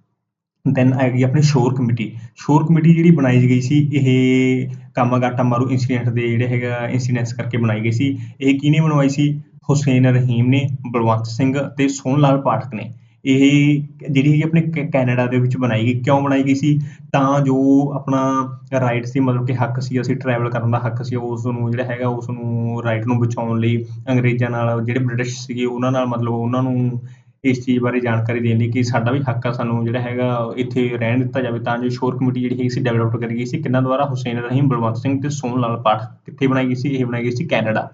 Speaker 1: ਦੈਨ ਆ ਆਪਣੀ ਸ਼ੋਰ ਕਮੇਟੀ। ਸ਼ੋਰ ਕਮੇਟੀ ਜਿਹੜੀ ਬਣਾਈ ਗਈ ਸੀ, ਇਹ ਕਾਮਾਗਾਟਾ ਮਾਰੂ ਇਨਸੀਡੈਂਟ ਦੇ ਜਿਹੜੇ ਹੈਗਾ ਇਨਸੀਡੈਂਟਸ ਕਰਕੇ ਬਣਾਈ ਗਈ ਸੀ। ਇਹ ਕਿਹਨੇ ਬਣਵਾਈ ਸੀ? ਹੁਸੈਨ ਰਹੀਮ ਨੇ, ਬਲਵੰਤ ਸਿੰਘ ਅਤੇ ਸੋਹਣ ਲਾਲ ਪਾਠਕ ਨੇ। ਇਹ ਜਿਹੜੀ ਹੈਗੀ ਆਪਣੇ ਕੈ- ਕੈਨੇਡਾ ਦੇ ਵਿੱਚ ਬਣਾਈ ਗਈ, ਕਿਉਂ ਬਣਾਈ ਗਈ ਸੀ? ਤਾਂ ਜੋ ਆਪਣਾ ਰਾਈਟ ਸੀ, ਮਤਲਬ ਕਿ ਹੱਕ ਸੀ, ਅਸੀਂ ਟਰੈਵਲ ਕਰਨ ਦਾ ਹੱਕ ਸੀ ਉਸ ਨੂੰ ਜਿਹੜਾ ਹੈਗਾ ਉਸ ਨੂੰ ਰਾਈਟ ਨੂੰ ਬਚਾਉਣ ਲਈ ਅੰਗਰੇਜ਼ਾਂ ਨਾਲ, ਜਿਹੜੇ ਬ੍ਰਿਟਿਸ਼ ਸੀਗੇ, ਉਹਨਾਂ ਨਾਲ ਮਤਲਬ ਉਹਨਾਂ ਨੂੰ ਇਸ ਚੀਜ਼ ਬਾਰੇ ਜਾਣਕਾਰੀ ਦੇਣ ਲਈ ਕਿ ਸਾਡਾ ਵੀ ਹੱਕ ਆ, ਸਾਨੂੰ ਜਿਹੜਾ ਹੈਗਾ, ਇੱਥੇ ਰਹਿਣ ਦਿੱਤਾ ਜਾਵੇ। ਤਾਂ ਜੋ ਸ਼ੋਰ ਕਮੇਟੀ ਜਿਹੜੀ ਹੈਗੀ ਸੀ ਡਿਵੈਲਪ ਕਰੀ ਗਈ ਸੀ। ਕਿੰਨਾਂ ਦੁਆਰਾ? ਹੁਸੈਨ ਰਹੀਮ, ਬਲਵੰਤ ਸਿੰਘ ਤੇ ਸੋਹਣ ਲਾਲ ਪਾਠਕ ਕਿੱਥੇ ਬਣਾਈ ਗਈ ਸੀ? ਇਹ ਬਣਾਈ ਗਈ ਸੀ ਕੈਨੇਡਾ।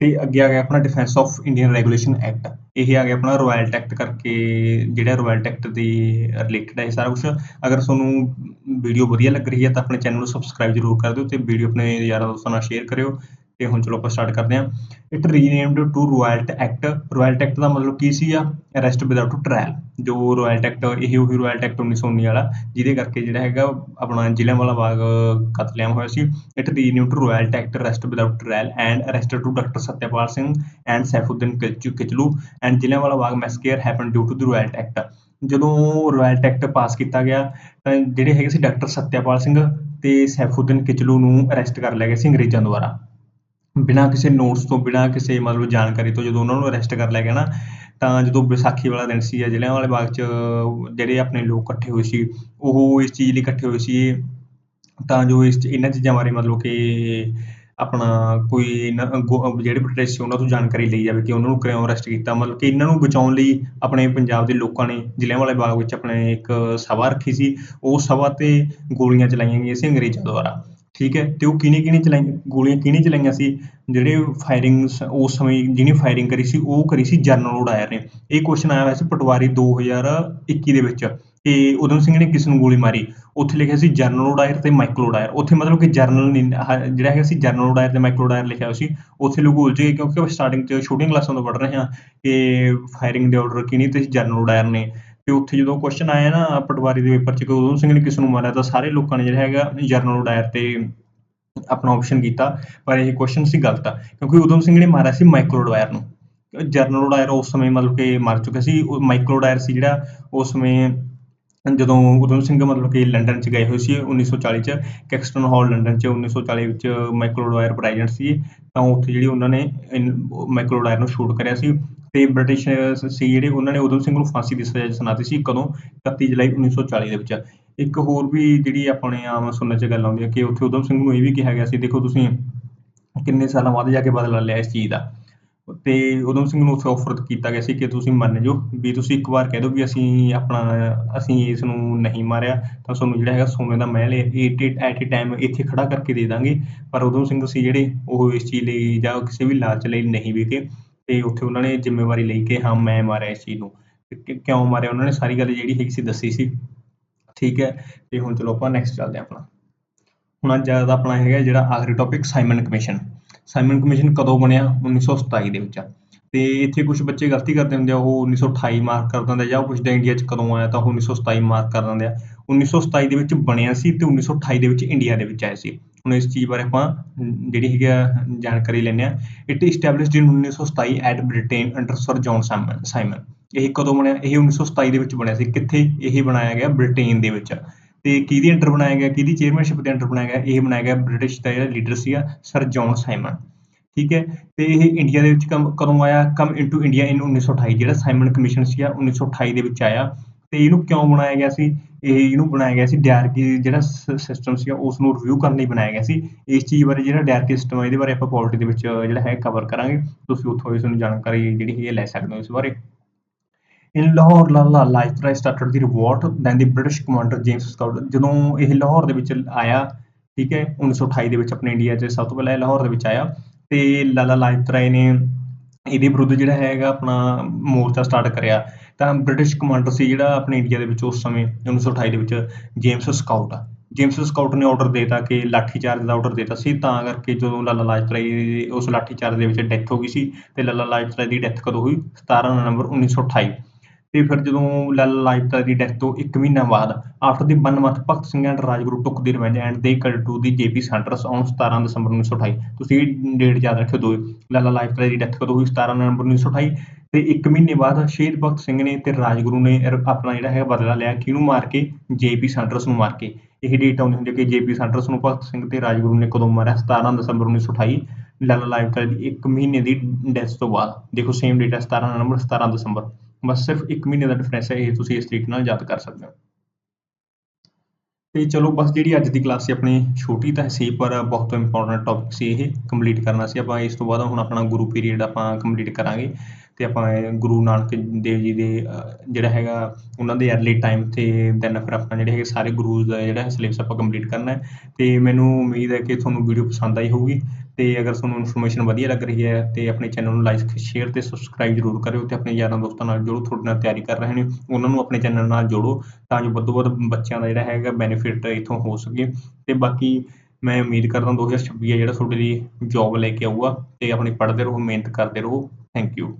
Speaker 1: ਤੇ ਅੱਗੇ ਆ ਗਿਆ ਆਪਣਾ defence of Indian regulation act ਇਹ ਆ ਗਿਆ ਆਪਣਾ ਰੋਇਲਟ ਐਕਟ ਕਰਕੇ, ਜਿਹੜਾ ਰੋਇਲਟ ਐਕਟ ਦੇ ਰਿਲੇਟਡ ਹੈ ਇਹ ਸਾਰਾ ਕੁਝ ਅਗਰ ਤੁਹਾਨੂੰ ਵੀਡੀਓ ਵਧੀਆ ਲੱਗ ਰਹੀ ਹੈ ਤਾਂ ਆਪਣੇ ਚੈਨਲ ਨੂੰ ਸਬਸਕ੍ਰਾਈਬ ਜ਼ਰੂਰ ਕਰ ਦਿਓ ਤੇ ਵੀਡੀਓ ਆਪਣੇ ਯਾਰਾਂ ਦੋਸਤਾਂ ਨਾਲ ਸ਼ੇਅਰ ਕਰਿਓ। ਤੇ ਹੁਣ ਚਲੋ ਆਪਾਂ ਸਟਾਰਟ ਕਰਦੇ ਹਾਂ। It renamed to Rowlatt act Rowlatt act ਦਾ ਮਤਲਬ ਕੀ ਸੀਗਾ ਅਰੈਸਟ ਵਿਦਆਊਟ ਟ੍ਰਾਇਲ ਜੋ ਰੋਇਲਟ ਐਕਟ ਇਹ ਉਹੀ ਰੋਇਲਟ ਐਕਟ 1919 ਵਾਲਾ, ਜਿਹਦੇ ਕਰਕੇ ਜਿਹੜਾ ਹੈਗਾ ਆਪਣਾ ਜ਼ਿਲ੍ਹਿਆਂਵਾਲਾ ਬਾਗ ਕਤਲੇਆਮ ਹੋਇਆ ਸੀ। It renamed to Rowlatt act arrest without trial and arrested to doctor Satyapal Singh and Saifuddin Kitchlew and Jallianwala Bagh massacre happen due to the Rowlatt act ਜਦੋਂ ਰੋਇਲਟ ਐਕਟ ਪਾਸ ਕੀਤਾ ਗਿਆ, ਤਾਂ ਜਿਹੜੇ ਹੈਗੇ ਸੀ ਡਾਕਟਰ ਸਤਿਆਪਾਲ ਸਿੰਘ ਤੇ ਸੈਫੂਦੀਨ ਕਿਚਲੂ ਨੂੰ arrest ਕਰ ਲਿਆ ਗਿਆ ਸੀ ਅੰਗਰੇਜ਼ਾਂ ਦੁਆਰਾ। ਬਿਨਾਂ ਕਿਸੇ ਨੋਟਸ ਤੋਂ, ਬਿਨਾਂ ਕਿਸੇ ਮਤਲਬ ਜਾਣਕਾਰੀ ਤੋਂ ਜਦੋਂ ਉਹਨਾਂ ਨੂੰ ਅਰੈਸਟ ਕਰ ਲਿਆ ਗਿਆ ਨਾ, ਤਾਂ ਜਦੋਂ ਵਿਸਾਖੀ ਵਾਲਾ ਦਿਨ ਸੀ ਜ਼ਿਲ੍ਹਿਆਂਵਾਲੇ ਬਾਗ 'ਚ ਜਿਹੜੇ ਆਪਣੇ ਲੋਕ ਇਕੱਠੇ ਹੋਏ ਸੀ, ਉਹ ਇਸ ਚੀਜ਼ ਲਈ ਇਕੱਠੇ ਹੋਏ ਸੀ, ਤਾਂ ਜੋ ਇਸ ਇਹਨਾਂ ਚੀਜ਼ਾਂ ਬਾਰੇ ਮਤਲਬ ਕਿ ਆਪਣਾ ਕੋਈ ਇਹਨਾਂ ਗੋ- ਜਿਹੜੇ ਬ੍ਰਿਟਿਸ਼ ਸੀ, ਉਹਨਾਂ ਤੋਂ ਜਾਣਕਾਰੀ ਲਈ ਜਾਵੇ ਕਿ ਉਹਨਾਂ ਨੂੰ ਕਿਉਂ ਅਰੈਸਟ ਕੀਤਾ। ਮਤਲਬ ਕਿ ਇਹਨਾਂ ਨੂੰ ਬਚਾਉਣ ਲਈ ਆਪਣੇ ਪੰਜਾਬ ਦੇ ਲੋਕਾਂ ਨੇ ਜ਼ਿਲ੍ਹਿਆਂਵਾਲੇ ਬਾਗ ਵਿੱਚ ਆਪਣੇ ਇੱਕ ਸਭਾ ਰੱਖੀ ਸੀ। ਉਹ ਸਭਾ ਤੇ ਗੋਲੀਆਂ ਚਲਾਈਆਂ ਗਈਆਂ ਸੀ ਅੰਗਰੇਜ਼ਾਂ ਦੁਆਰਾ। ਠੀਕ ਹੈ, ਤੇ ਉਹ ਕਿਹਨੇ ਕਿਹਨੇ ਚਲਾਈ ਗੋਲੀਆਂ ਕਿਹਨੇ ਚਲਾਈਆਂ ਸੀ, ਜਿਹੜੇ ਫਾਇਰਿੰਗ ਉਸ ਸਮੇਂ ਜਿਹਨੇ ਫਾਇਰਿੰਗ ਕਰੀ ਸੀ, ਉਹ ਕਰੀ ਸੀ ਜਰਨਲ ਓਡਾਇਰ ਨੇ। ਇਹ ਕੁਐਸਚਨ ਆਇਆ ਹੋਇਆ ਸੀ ਪਟਵਾਰੀ 2021 ਦੇ ਵਿੱਚ, ਕਿ ਉਦਮ ਸਿੰਘ ਨੇ ਕਿਸ ਨੂੰ ਗੋਲੀ ਮਾਰੀ? ਉੱਥੇ ਲਿਖਿਆ ਸੀ ਜਰਨਲ ਓਡਾਇਰ ਤੇ ਮਾਈਕਲੋ ਡਾਇਰ ਉੱਥੇ ਮਤਲਬ ਕਿ ਜਰਨਲ ਜਿਹੜਾ ਹੈਗਾ ਸੀ ਜਰਨਲ ਓਡਾਇਰ ਤੇ ਮਾਈਕਲੋ ਡਾਇਰ ਲਿਖਿਆ ਹੋਇਆ ਸੀ। ਉੱਥੇ ਲੋਕ ਉਲਝ ਗਏ ਕਿਉਂਕਿ ਉਹ ਸਟਾਰਟਿੰਗ 'ਚ ਸ਼ੂਟਿੰਗ ਕਲਾਸਾਂ ਤੋਂ ਪੜ੍ਹ ਰਹੇ ਹਾਂ, ਕਿ ਫਾਇਰਿੰਗ ਦੇ ਆਰਡਰ ਕਿਹਨੇ ਤੇ ਜਨਰਲ ਓਡਾਇਰ ਨੇ। ਤੇ ਉੱਥੇ ਜਦੋਂ ਕੁਐਸਚਨ ਆਇਆ ਨਾ ਪਟਵਾਰੀ ਦੇ ਪੇਪਰ 'ਚ, ਕਿ ਉਦਮ ਸਿੰਘ ਨੇ ਕਿਸ ਨੂੰ ਮਾਰਿਆ, ਤਾਂ ਸਾਰੇ ਲੋਕਾਂ ਨੇ ਜਿਹੜਾ ਹੈਗਾ ਜਰਨਲ ਡਾਇਰ ਤੇ ਆਪਣਾ ਆਪਸ਼ਨ ਕੀਤਾ, ਪਰ ਇਹ ਕੁਐਸਚਨ ਸੀ ਗਲਤ ਕਿਉਂਕਿ ਉਦਮ ਸਿੰਘ ਨੇ ਮਾਰਿਆ ਸੀ ਮਾਈਕਲੋ ਨੂੰ। ਜਰਨਲ ਡਾਇਰ ਉਸ ਸਮੇਂ ਮਤਲਬ ਕਿ ਮਰ ਚੁੱਕਿਆ ਸੀ ਮਾਈਕਰੋਡਾਇਰ ਸੀ ਜਿਹੜਾ, ਉਸ ਸਮੇਂ ਜਦੋਂ ਉਦਮ ਸਿੰਘ ਮਤਲਬ ਕਿ ਲੰਡਨ 'ਚ ਗਏ ਹੋਏ ਸੀ 1940 'ਚ, ਕੈਕਸਟਨ ਹਾਲ ਲੰਡਨ 'ਚ 1940 ਵਿੱਚ ਮਾਈਕਲੋ ਪ੍ਰੈਜ਼ੀਡੈਂਟ ਸੀ, ਤਾਂ ਉੱਥੇ ਜਿਹੜੀ ਉਹਨਾਂ ਨੇ ਮਾਈਕਲੋਡਾਇਰ ਨੂੰ ਸ਼ੂਟ ਕਰਿਆ ਸੀ ਤੇ ਬ੍ਰਿਟਿਸ਼ ਸੀ ਜਿਹੜੇ ਉਹਨਾਂ ਨੇ ਉਧਮ ਸਿੰਘ ਨੂੰ ਫਾਂਸੀ ਦੀ ਸਜ਼ਾ ਸੁਣਾਤੀ ਸੀ ਕਦੋਂ? 31 ਜੁਲਾਈ 1940 ਦੇ ਵਿੱਚ। ਇੱਕ ਹੋਰ ਵੀ ਜਿਹੜੀ ਆਪਣੇ ਆਮ ਸੁਣਨ 'ਚ ਗੱਲ ਆਉਂਦੀ ਹੈ ਕਿ ਉੱਥੇ ਉਧਮ ਸਿੰਘ ਨੂੰ ਇਹ ਵੀ ਕਿਹਾ ਗਿਆ ਸੀ, ਦੇਖੋ ਤੁਸੀਂ ਕਿੰਨੇ ਸਾਲਾਂ ਬਾਅਦ ਜਾ ਕੇ ਬਦਲਾ ਲਿਆ ਇਸ ਚੀਜ਼ ਦਾ। ਤੇ ਉਦਮ ਸਿੰਘ ਨੂੰ ਉੱਥੇ ਆਫਰ ਕੀਤਾ ਗਿਆ ਸੀ ਕਿ ਤੁਸੀਂ ਮੰਨ ਜਾਓ ਵੀ ਤੁਸੀਂ ਇੱਕ ਵਾਰ ਕਹਿ ਦਿਓ ਵੀ ਅਸੀਂ ਆਪਣਾ, ਅਸੀਂ ਇਸ ਨੂੰ ਨਹੀਂ ਮਾਰਿਆ, ਤਾਂ ਤੁਹਾਨੂੰ ਜਿਹੜਾ ਹੈਗਾ ਸੋਨੇ ਦਾ ਮਹਿਲ ਐਟ ਏ ਟਾਈਮ ਇੱਥੇ ਖੜਾ ਕਰਕੇ ਦੇ ਦਾਂਗੇ। ਪਰ ਉਦਮ ਸਿੰਘ ਸੀ ਜਿਹੜੇ ਉਹ ਇਸ ਚੀਜ਼ ਲਈ ਜਾਂ ਕਿਸੇ ਵੀ ਲਾਲਚ ਲਈ ਨਹੀਂ ਵਿਕੇ ਤੇ ਉੱਥੇ ਉਹਨਾਂ ਨੇ ਜ਼ਿੰਮੇਵਾਰੀ ਲਈ ਕਿ ਹਾਂ, ਮੈਂ ਮਾਰਿਆ ਇਸ ਚੀਜ਼ ਨੂੰ। ਕਿਉਂ ਮਾਰਿਆ? ਉਹਨਾਂ ਨੇ ਸਾਰੀ ਗੱਲ ਜਿਹੜੀ ਹੈਗੀ ਸੀ ਦੱਸੀ ਸੀ। ਠੀਕ ਹੈ, ਤੇ ਹੁਣ ਚਲੋ ਆਪਾਂ ਨੈਕਸਟ ਚੱਲਦੇ ਆਪਾਂ ਹੁਣ ਅੱਜ ਦਾ ਆਪਣਾ ਹੈਗਾ ਜਿਹੜਾ ਆਖਰੀ topic Simon commission Simon commission ਕਦੋਂ ਬਣਿਆ? 1927 ਦੇ ਵਿੱਚ ਤੇ ਇੱਥੇ ਕੁਝ ਬੱਚੇ ਗਲਤੀ ਕਰਦੇ ਹੁੰਦੇ ਆ, ਉਹ 1928 ਮਾਰਕ ਕਰ ਦਿੰਦੇ ਜਾਂ ਉਹ ਪੁੱਛਦੇ ਇੰਡੀਆ 'ਚ ਕਦੋਂ ਆਇਆ ਤਾਂ ਉਹ 1927 ਮਾਰਕ ਕਰ ਦਿੰਦੇ ਆ। 1927 ਦੇ ਵਿੱਚ ਬਣਿਆ ਸੀ ਤੇ 1928 ਦੇ ਵਿੱਚ ਇੰਡੀਆ ਦੇ ਵਿੱਚ ਆਇਆ ਸੀ। ਹੁਣ ਇਸ ਚੀਜ਼ ਬਾਰੇ ਆਪਾਂ ਜਿਹੜੀ ਹੈਗੀ ਜਾਣਕਾਰੀ ਲੈਂਦੇ ਆ it established in 1927 at Britain under sir John Simon ਇਹ ਕਦੋਂ ਬਣਿਆ? ਇਹ 1927 ਦੇ ਵਿੱਚ ਬਣਿਆ ਸੀ। ਕਿੱਥੇ ਇਹ ਬਣਾਇਆ ਗਿਆ? ਬ੍ਰਿਟੇਨ ਦੇ ਵਿੱਚ। ਤੇ ਕਿਹਦੇ ਅੰਡਰ ਬਣਾਇਆ ਗਿਆ? ਕਿਹਦੀ ਚੇਅਰਮੈਨਸ਼ਿਪ ਦੇ ਅੰਡਰ ਬਣਾਇਆ ਗਿਆ? ਇਹ ਬਣਾਇਆ ਗਿਆ ਬ੍ਰਿਟਿਸ਼ ਦਾ ਜਿਹੜਾ ਲੀਡਰ ਸੀਗਾ ਸਰ ਜੌਨ ਸਾਈਮਨ ਠੀਕ ਹੈ? ਤੇ ਇਹ ਇੰਡੀਆ ਦੇ ਵਿੱਚ ਕਦੋਂ ਆਇਆ? ਕਮ ਇਨਟੂ ਇੰਡੀਆ ਇਨ 1928 ਜਿਹੜਾ ਸਾਈਮਨ ਕਮਿਸ਼ਨ ਸੀਗਾ 1928 ਦੇ ਵਿੱਚ ਆਇਆ। ਤੇ ਇਹਨੂੰ ਕਿਉਂ ਬਣਾਇਆ ਗਿਆ ਸੀ? ਇਹ ਇਹਨੂੰ ਬਣਾਇਆ ਗਿਆ ਸੀ ਡਾਇਰਕੀ ਜਿਹੜਾ ਸਿਸਟਮ ਸੀਗਾ ਉਸ ਨੂੰ ਰਿਵਿਊ ਕਰਨ ਲਈ ਬਣਾਇਆ ਗਿਆ ਸੀ। ਇਸ ਚੀਜ਼ ਬਾਰੇ ਜਿਹੜਾ ਡਾਇਰਕੀ ਸਿਸਟਮ ਹੈ ਇਹਦੇ ਬਾਰੇ ਆਪਾਂ ਪੋਲਿਟੀ ਦੇ ਵਿੱਚ ਜਿਹੜਾ ਹੈ ਕਵਰ ਕਰਾਂਗੇ। ਤੁਸੀਂ ਉੱਥੋਂ ਇਸ ਨੂੰ ਜਾਣਕਾਰੀ ਜਿਹੜੀ ਹੈ ਲੈ ਸਕਦੇ ਹੋ ਇਸ ਬਾਰੇ। In Lahore Lala life started the revolt then the British commander James Scott ਜਦੋਂ ਇਹ ਲਾਹੌਰ ਦੇ ਵਿੱਚ ਆਇਆ, ਠੀਕ ਹੈ 1928 ਦੇ ਵਿੱਚ ਆਪਣੇ ਇੰਡੀਆ 'ਚ ਸਭ ਤੋਂ ਪਹਿਲਾਂ ਲਾਹੌਰ ਦੇ ਵਿੱਚ ਆਇਆ, ਤੇ ਲਾਲਾ ਲਾਜਪਤ ਰਾਏ ਨੇ ਇਹਦੇ ਵਿਰੁੱਧ ਜਿਹੜਾ ਹੈਗਾ ਆਪਣਾ ਮੋਰਚਾ ਸਟਾਰਟ ਕਰਿਆ। ਤਾਂ ਬ੍ਰਿਟਿਸ਼ ਕਮਾਂਡਰ ਸੀ ਜਿਹੜਾ ਆਪਣੇ ਇੰਡੀਆ ਦੇ ਵਿੱਚ ਉਸ ਸਮੇਂ 1928 ਦੇ ਵਿੱਚ ਜੇਮਸ ਸਕਾਊਟ ਆ। ਜੇਮਸ ਸਕਾਊਟ ਨੇ ਆਰਡਰ ਦੇਤਾ ਕਿ ਲਾਠੀਚਾਰਜ ਦਾ ਆਰਡਰ ਦੇਤਾ ਸੀ, ਤਾਂ ਕਰਕੇ ਜਦੋਂ ਲਾਲਾ ਲਾਜਪਤ ਰਾਏ ਉਸ ਲਾਠੀਚਾਰਜ ਦੇ ਵਿੱਚ ਡੈਥ ਹੋ ਗਈ ਸੀ ਅਤੇ ਲਾਲਾ ਲਾਜਪਤ ਰਾਏ ਦੀ ਡੈਥ ਕਦੋਂ ਹੋਈ? 17 ਨਵੰਬਰ 1928 ਤੇ ਫਿਰ ਜਦੋਂ ਲਾਲਾ ਲਾਜਪਤ ਦੀ ਡੈਥ ਤੋਂ ਇੱਕ ਮਹੀਨਾ ਬਾਅਦ after the one month Bhagat Singh and Rajguru took the revenge and they kill to the JP Saunders on 17 December 1928 ਤੁਸੀਂ ਡੇਟ ਯਾਦ ਰੱਖਿਓ ਦੋ ਲਾਲਾ ਲਾਜਪਤ ਦੀ ਡੈਥ ਕਦੋਂ ਹੋਈ 17 ਨਵੰਬਰ 1928 ਤੇ ਇੱਕ ਮਹੀਨੇ ਬਾਅਦ ਸ਼ਹੀਦ ਭਗਤ ਸਿੰਘ ਨੇ ਤੇ ਰਾਜਗੁਰੂ ਨੇ ਆਪਣਾ ਜਿਹੜਾ ਹੈ ਬਦਲਾ ਲਿਆ, ਕਿਹਨੂੰ ਮਾਰ ਕੇ? ਜੇਪੀ ਸੈਂਟਰਸ ਨੂੰ ਮਾਰ ਕੇ। ਇਹ ਡੇਟ ਆਉਂਦੀ ਹੁੰਦੀ ਹੈ ਕਿ ਜੇਪੀ ਸੈਂਟਰਸ ਨੂੰ ਭਗਤ ਸਿੰਘ ਤੇ ਰਾਜਗੁਰੂ ਨੇ ਕਦੋਂ ਮਾਰਿਆ? 17 ਦਸੰਬਰ 1928 ਲਾਲਾ ਲਾਜਪਤ ਦੀ ਇੱਕ ਮਹੀਨੇ ਦੀ ਡੈਥ ਤੋਂ ਬਾਅਦ। ਦੇਖੋ ਸੇਮ ਡੇਟ ਹੈ 17 ਨਵੰਬਰ 17 ਦਸੰਬਰ। ਬਸ ਸਿਰਫ 1 ਮਹੀਨੇ ਦਾ ਡਿਫਰੈਂਸ ਹੈ, ਇਹ ਤੁਸੀਂ ਇਸ ਤਰੀਕੇ ਨਾਲ ਯਾਦ ਕਰ ਸਕਦੇ ਹੋ। ਤੇ ਚਲੋ ਬਸ ਜਿਹੜੀ ਅੱਜ ਦੀ ਕਲਾਸ ਸੀ ਆਪਣੀ ਛੋਟੀ ਤਾਂ ਸੀ, ਪਰ ਬਹੁਤ ਇੰਪੋਰਟੈਂਟ ਟੌਪਿਕ ਸੀ ਇਹ ਕੰਪਲੀਟ ਕਰਨਾ ਸੀ। ਆਪਾਂ ਇਸ ਤੋਂ ਬਾਅਦ ਹੁਣ ਆਪਣਾ ਗੁਰੂ ਪੀਰੀਅਡ ਆਪਾਂ ਕੰਪਲੀਟ ਕਰਾਂਗੇ ਤੇ ਆਪਾਂ ਗੁਰੂ ਨਾਨਕ ਦੇਵ ਜੀ ਦੇ ਜਿਹੜਾ ਹੈਗਾ, ਉਹਨਾਂ ਦੇ ਅਰਲੀ ਟਾਈਮ ਤੇ ਦੈਨ ਫਿਰ ਆਪਾਂ ਜਿਹੜੇ ਹੈਗੇ ਸਾਰੇ ਗੁਰੂਜ਼ ਦਾ ਜਿਹੜਾ ਸਿਲੇਬਸ ਆਪਾਂ ਕੰਪਲੀਟ ਕਰਨਾ ਹੈ। ਤੇ ਮੈਨੂੰ ਉਮੀਦ ਹੈ ਕਿ ਤੁਹਾਨੂੰ ਵੀਡੀਓ ਪਸੰਦ ਆਈ ਹੋਊਗੀ। ਤੇ ਅਗਰ ਤੁਹਾਨੂੰ ਇਨਫੋਰਮੇਸ਼ਨ ਵਧੀਆ ਲੱਗ ਰਹੀ ਹੈ ਤੇ ਆਪਣੇ ਚੈਨਲ ਨੂੰ ਲਾਈਕ ਸ਼ੇਅਰ ਤੇ ਸਬਸਕ੍ਰਾਈਬ ਜ਼ਰੂਰ ਕਰਿਓ ਤੇ ਆਪਣੇ ਯਾਰਾਂ ਦੋਸਤਾਂ ਨਾਲ ਜੋੜੋ, ਤੁਹਾਡੇ ਨਾਲ ਤਿਆਰੀ ਕਰ ਰਹੇ ਨੇ, ਉਹਨਾਂ ਨੂੰ ਆਪਣੇ ਚੈਨਲ ਨਾਲ ਜੋੜੋ ਤਾਂ ਜੋ ਵੱਧ ਤੋਂ ਵੱਧ ਬੱਚਿਆਂ ਦਾ ਜਿਹੜਾ ਹੈਗਾ ਬੈਨੀਫਿਟ ਇਥੋਂ ਹੋ ਸਕੇ। ਤੇ ਬਾਕੀ ਮੈਂ ਉਮੀਦ ਕਰਦਾ 2026 ਹੈ ਜਿਹੜਾ ਤੁਹਾਡੇ ਲਈ ਜੌਬ ਲੈ ਕੇ ਆਊਗਾ ਤੇ ਆਪਣੀ ਪੜ੍ਹਦੇ ਰਹੋ, ਮਿਹਨਤ ਕਰਦੇ ਰਹੋ। Thank you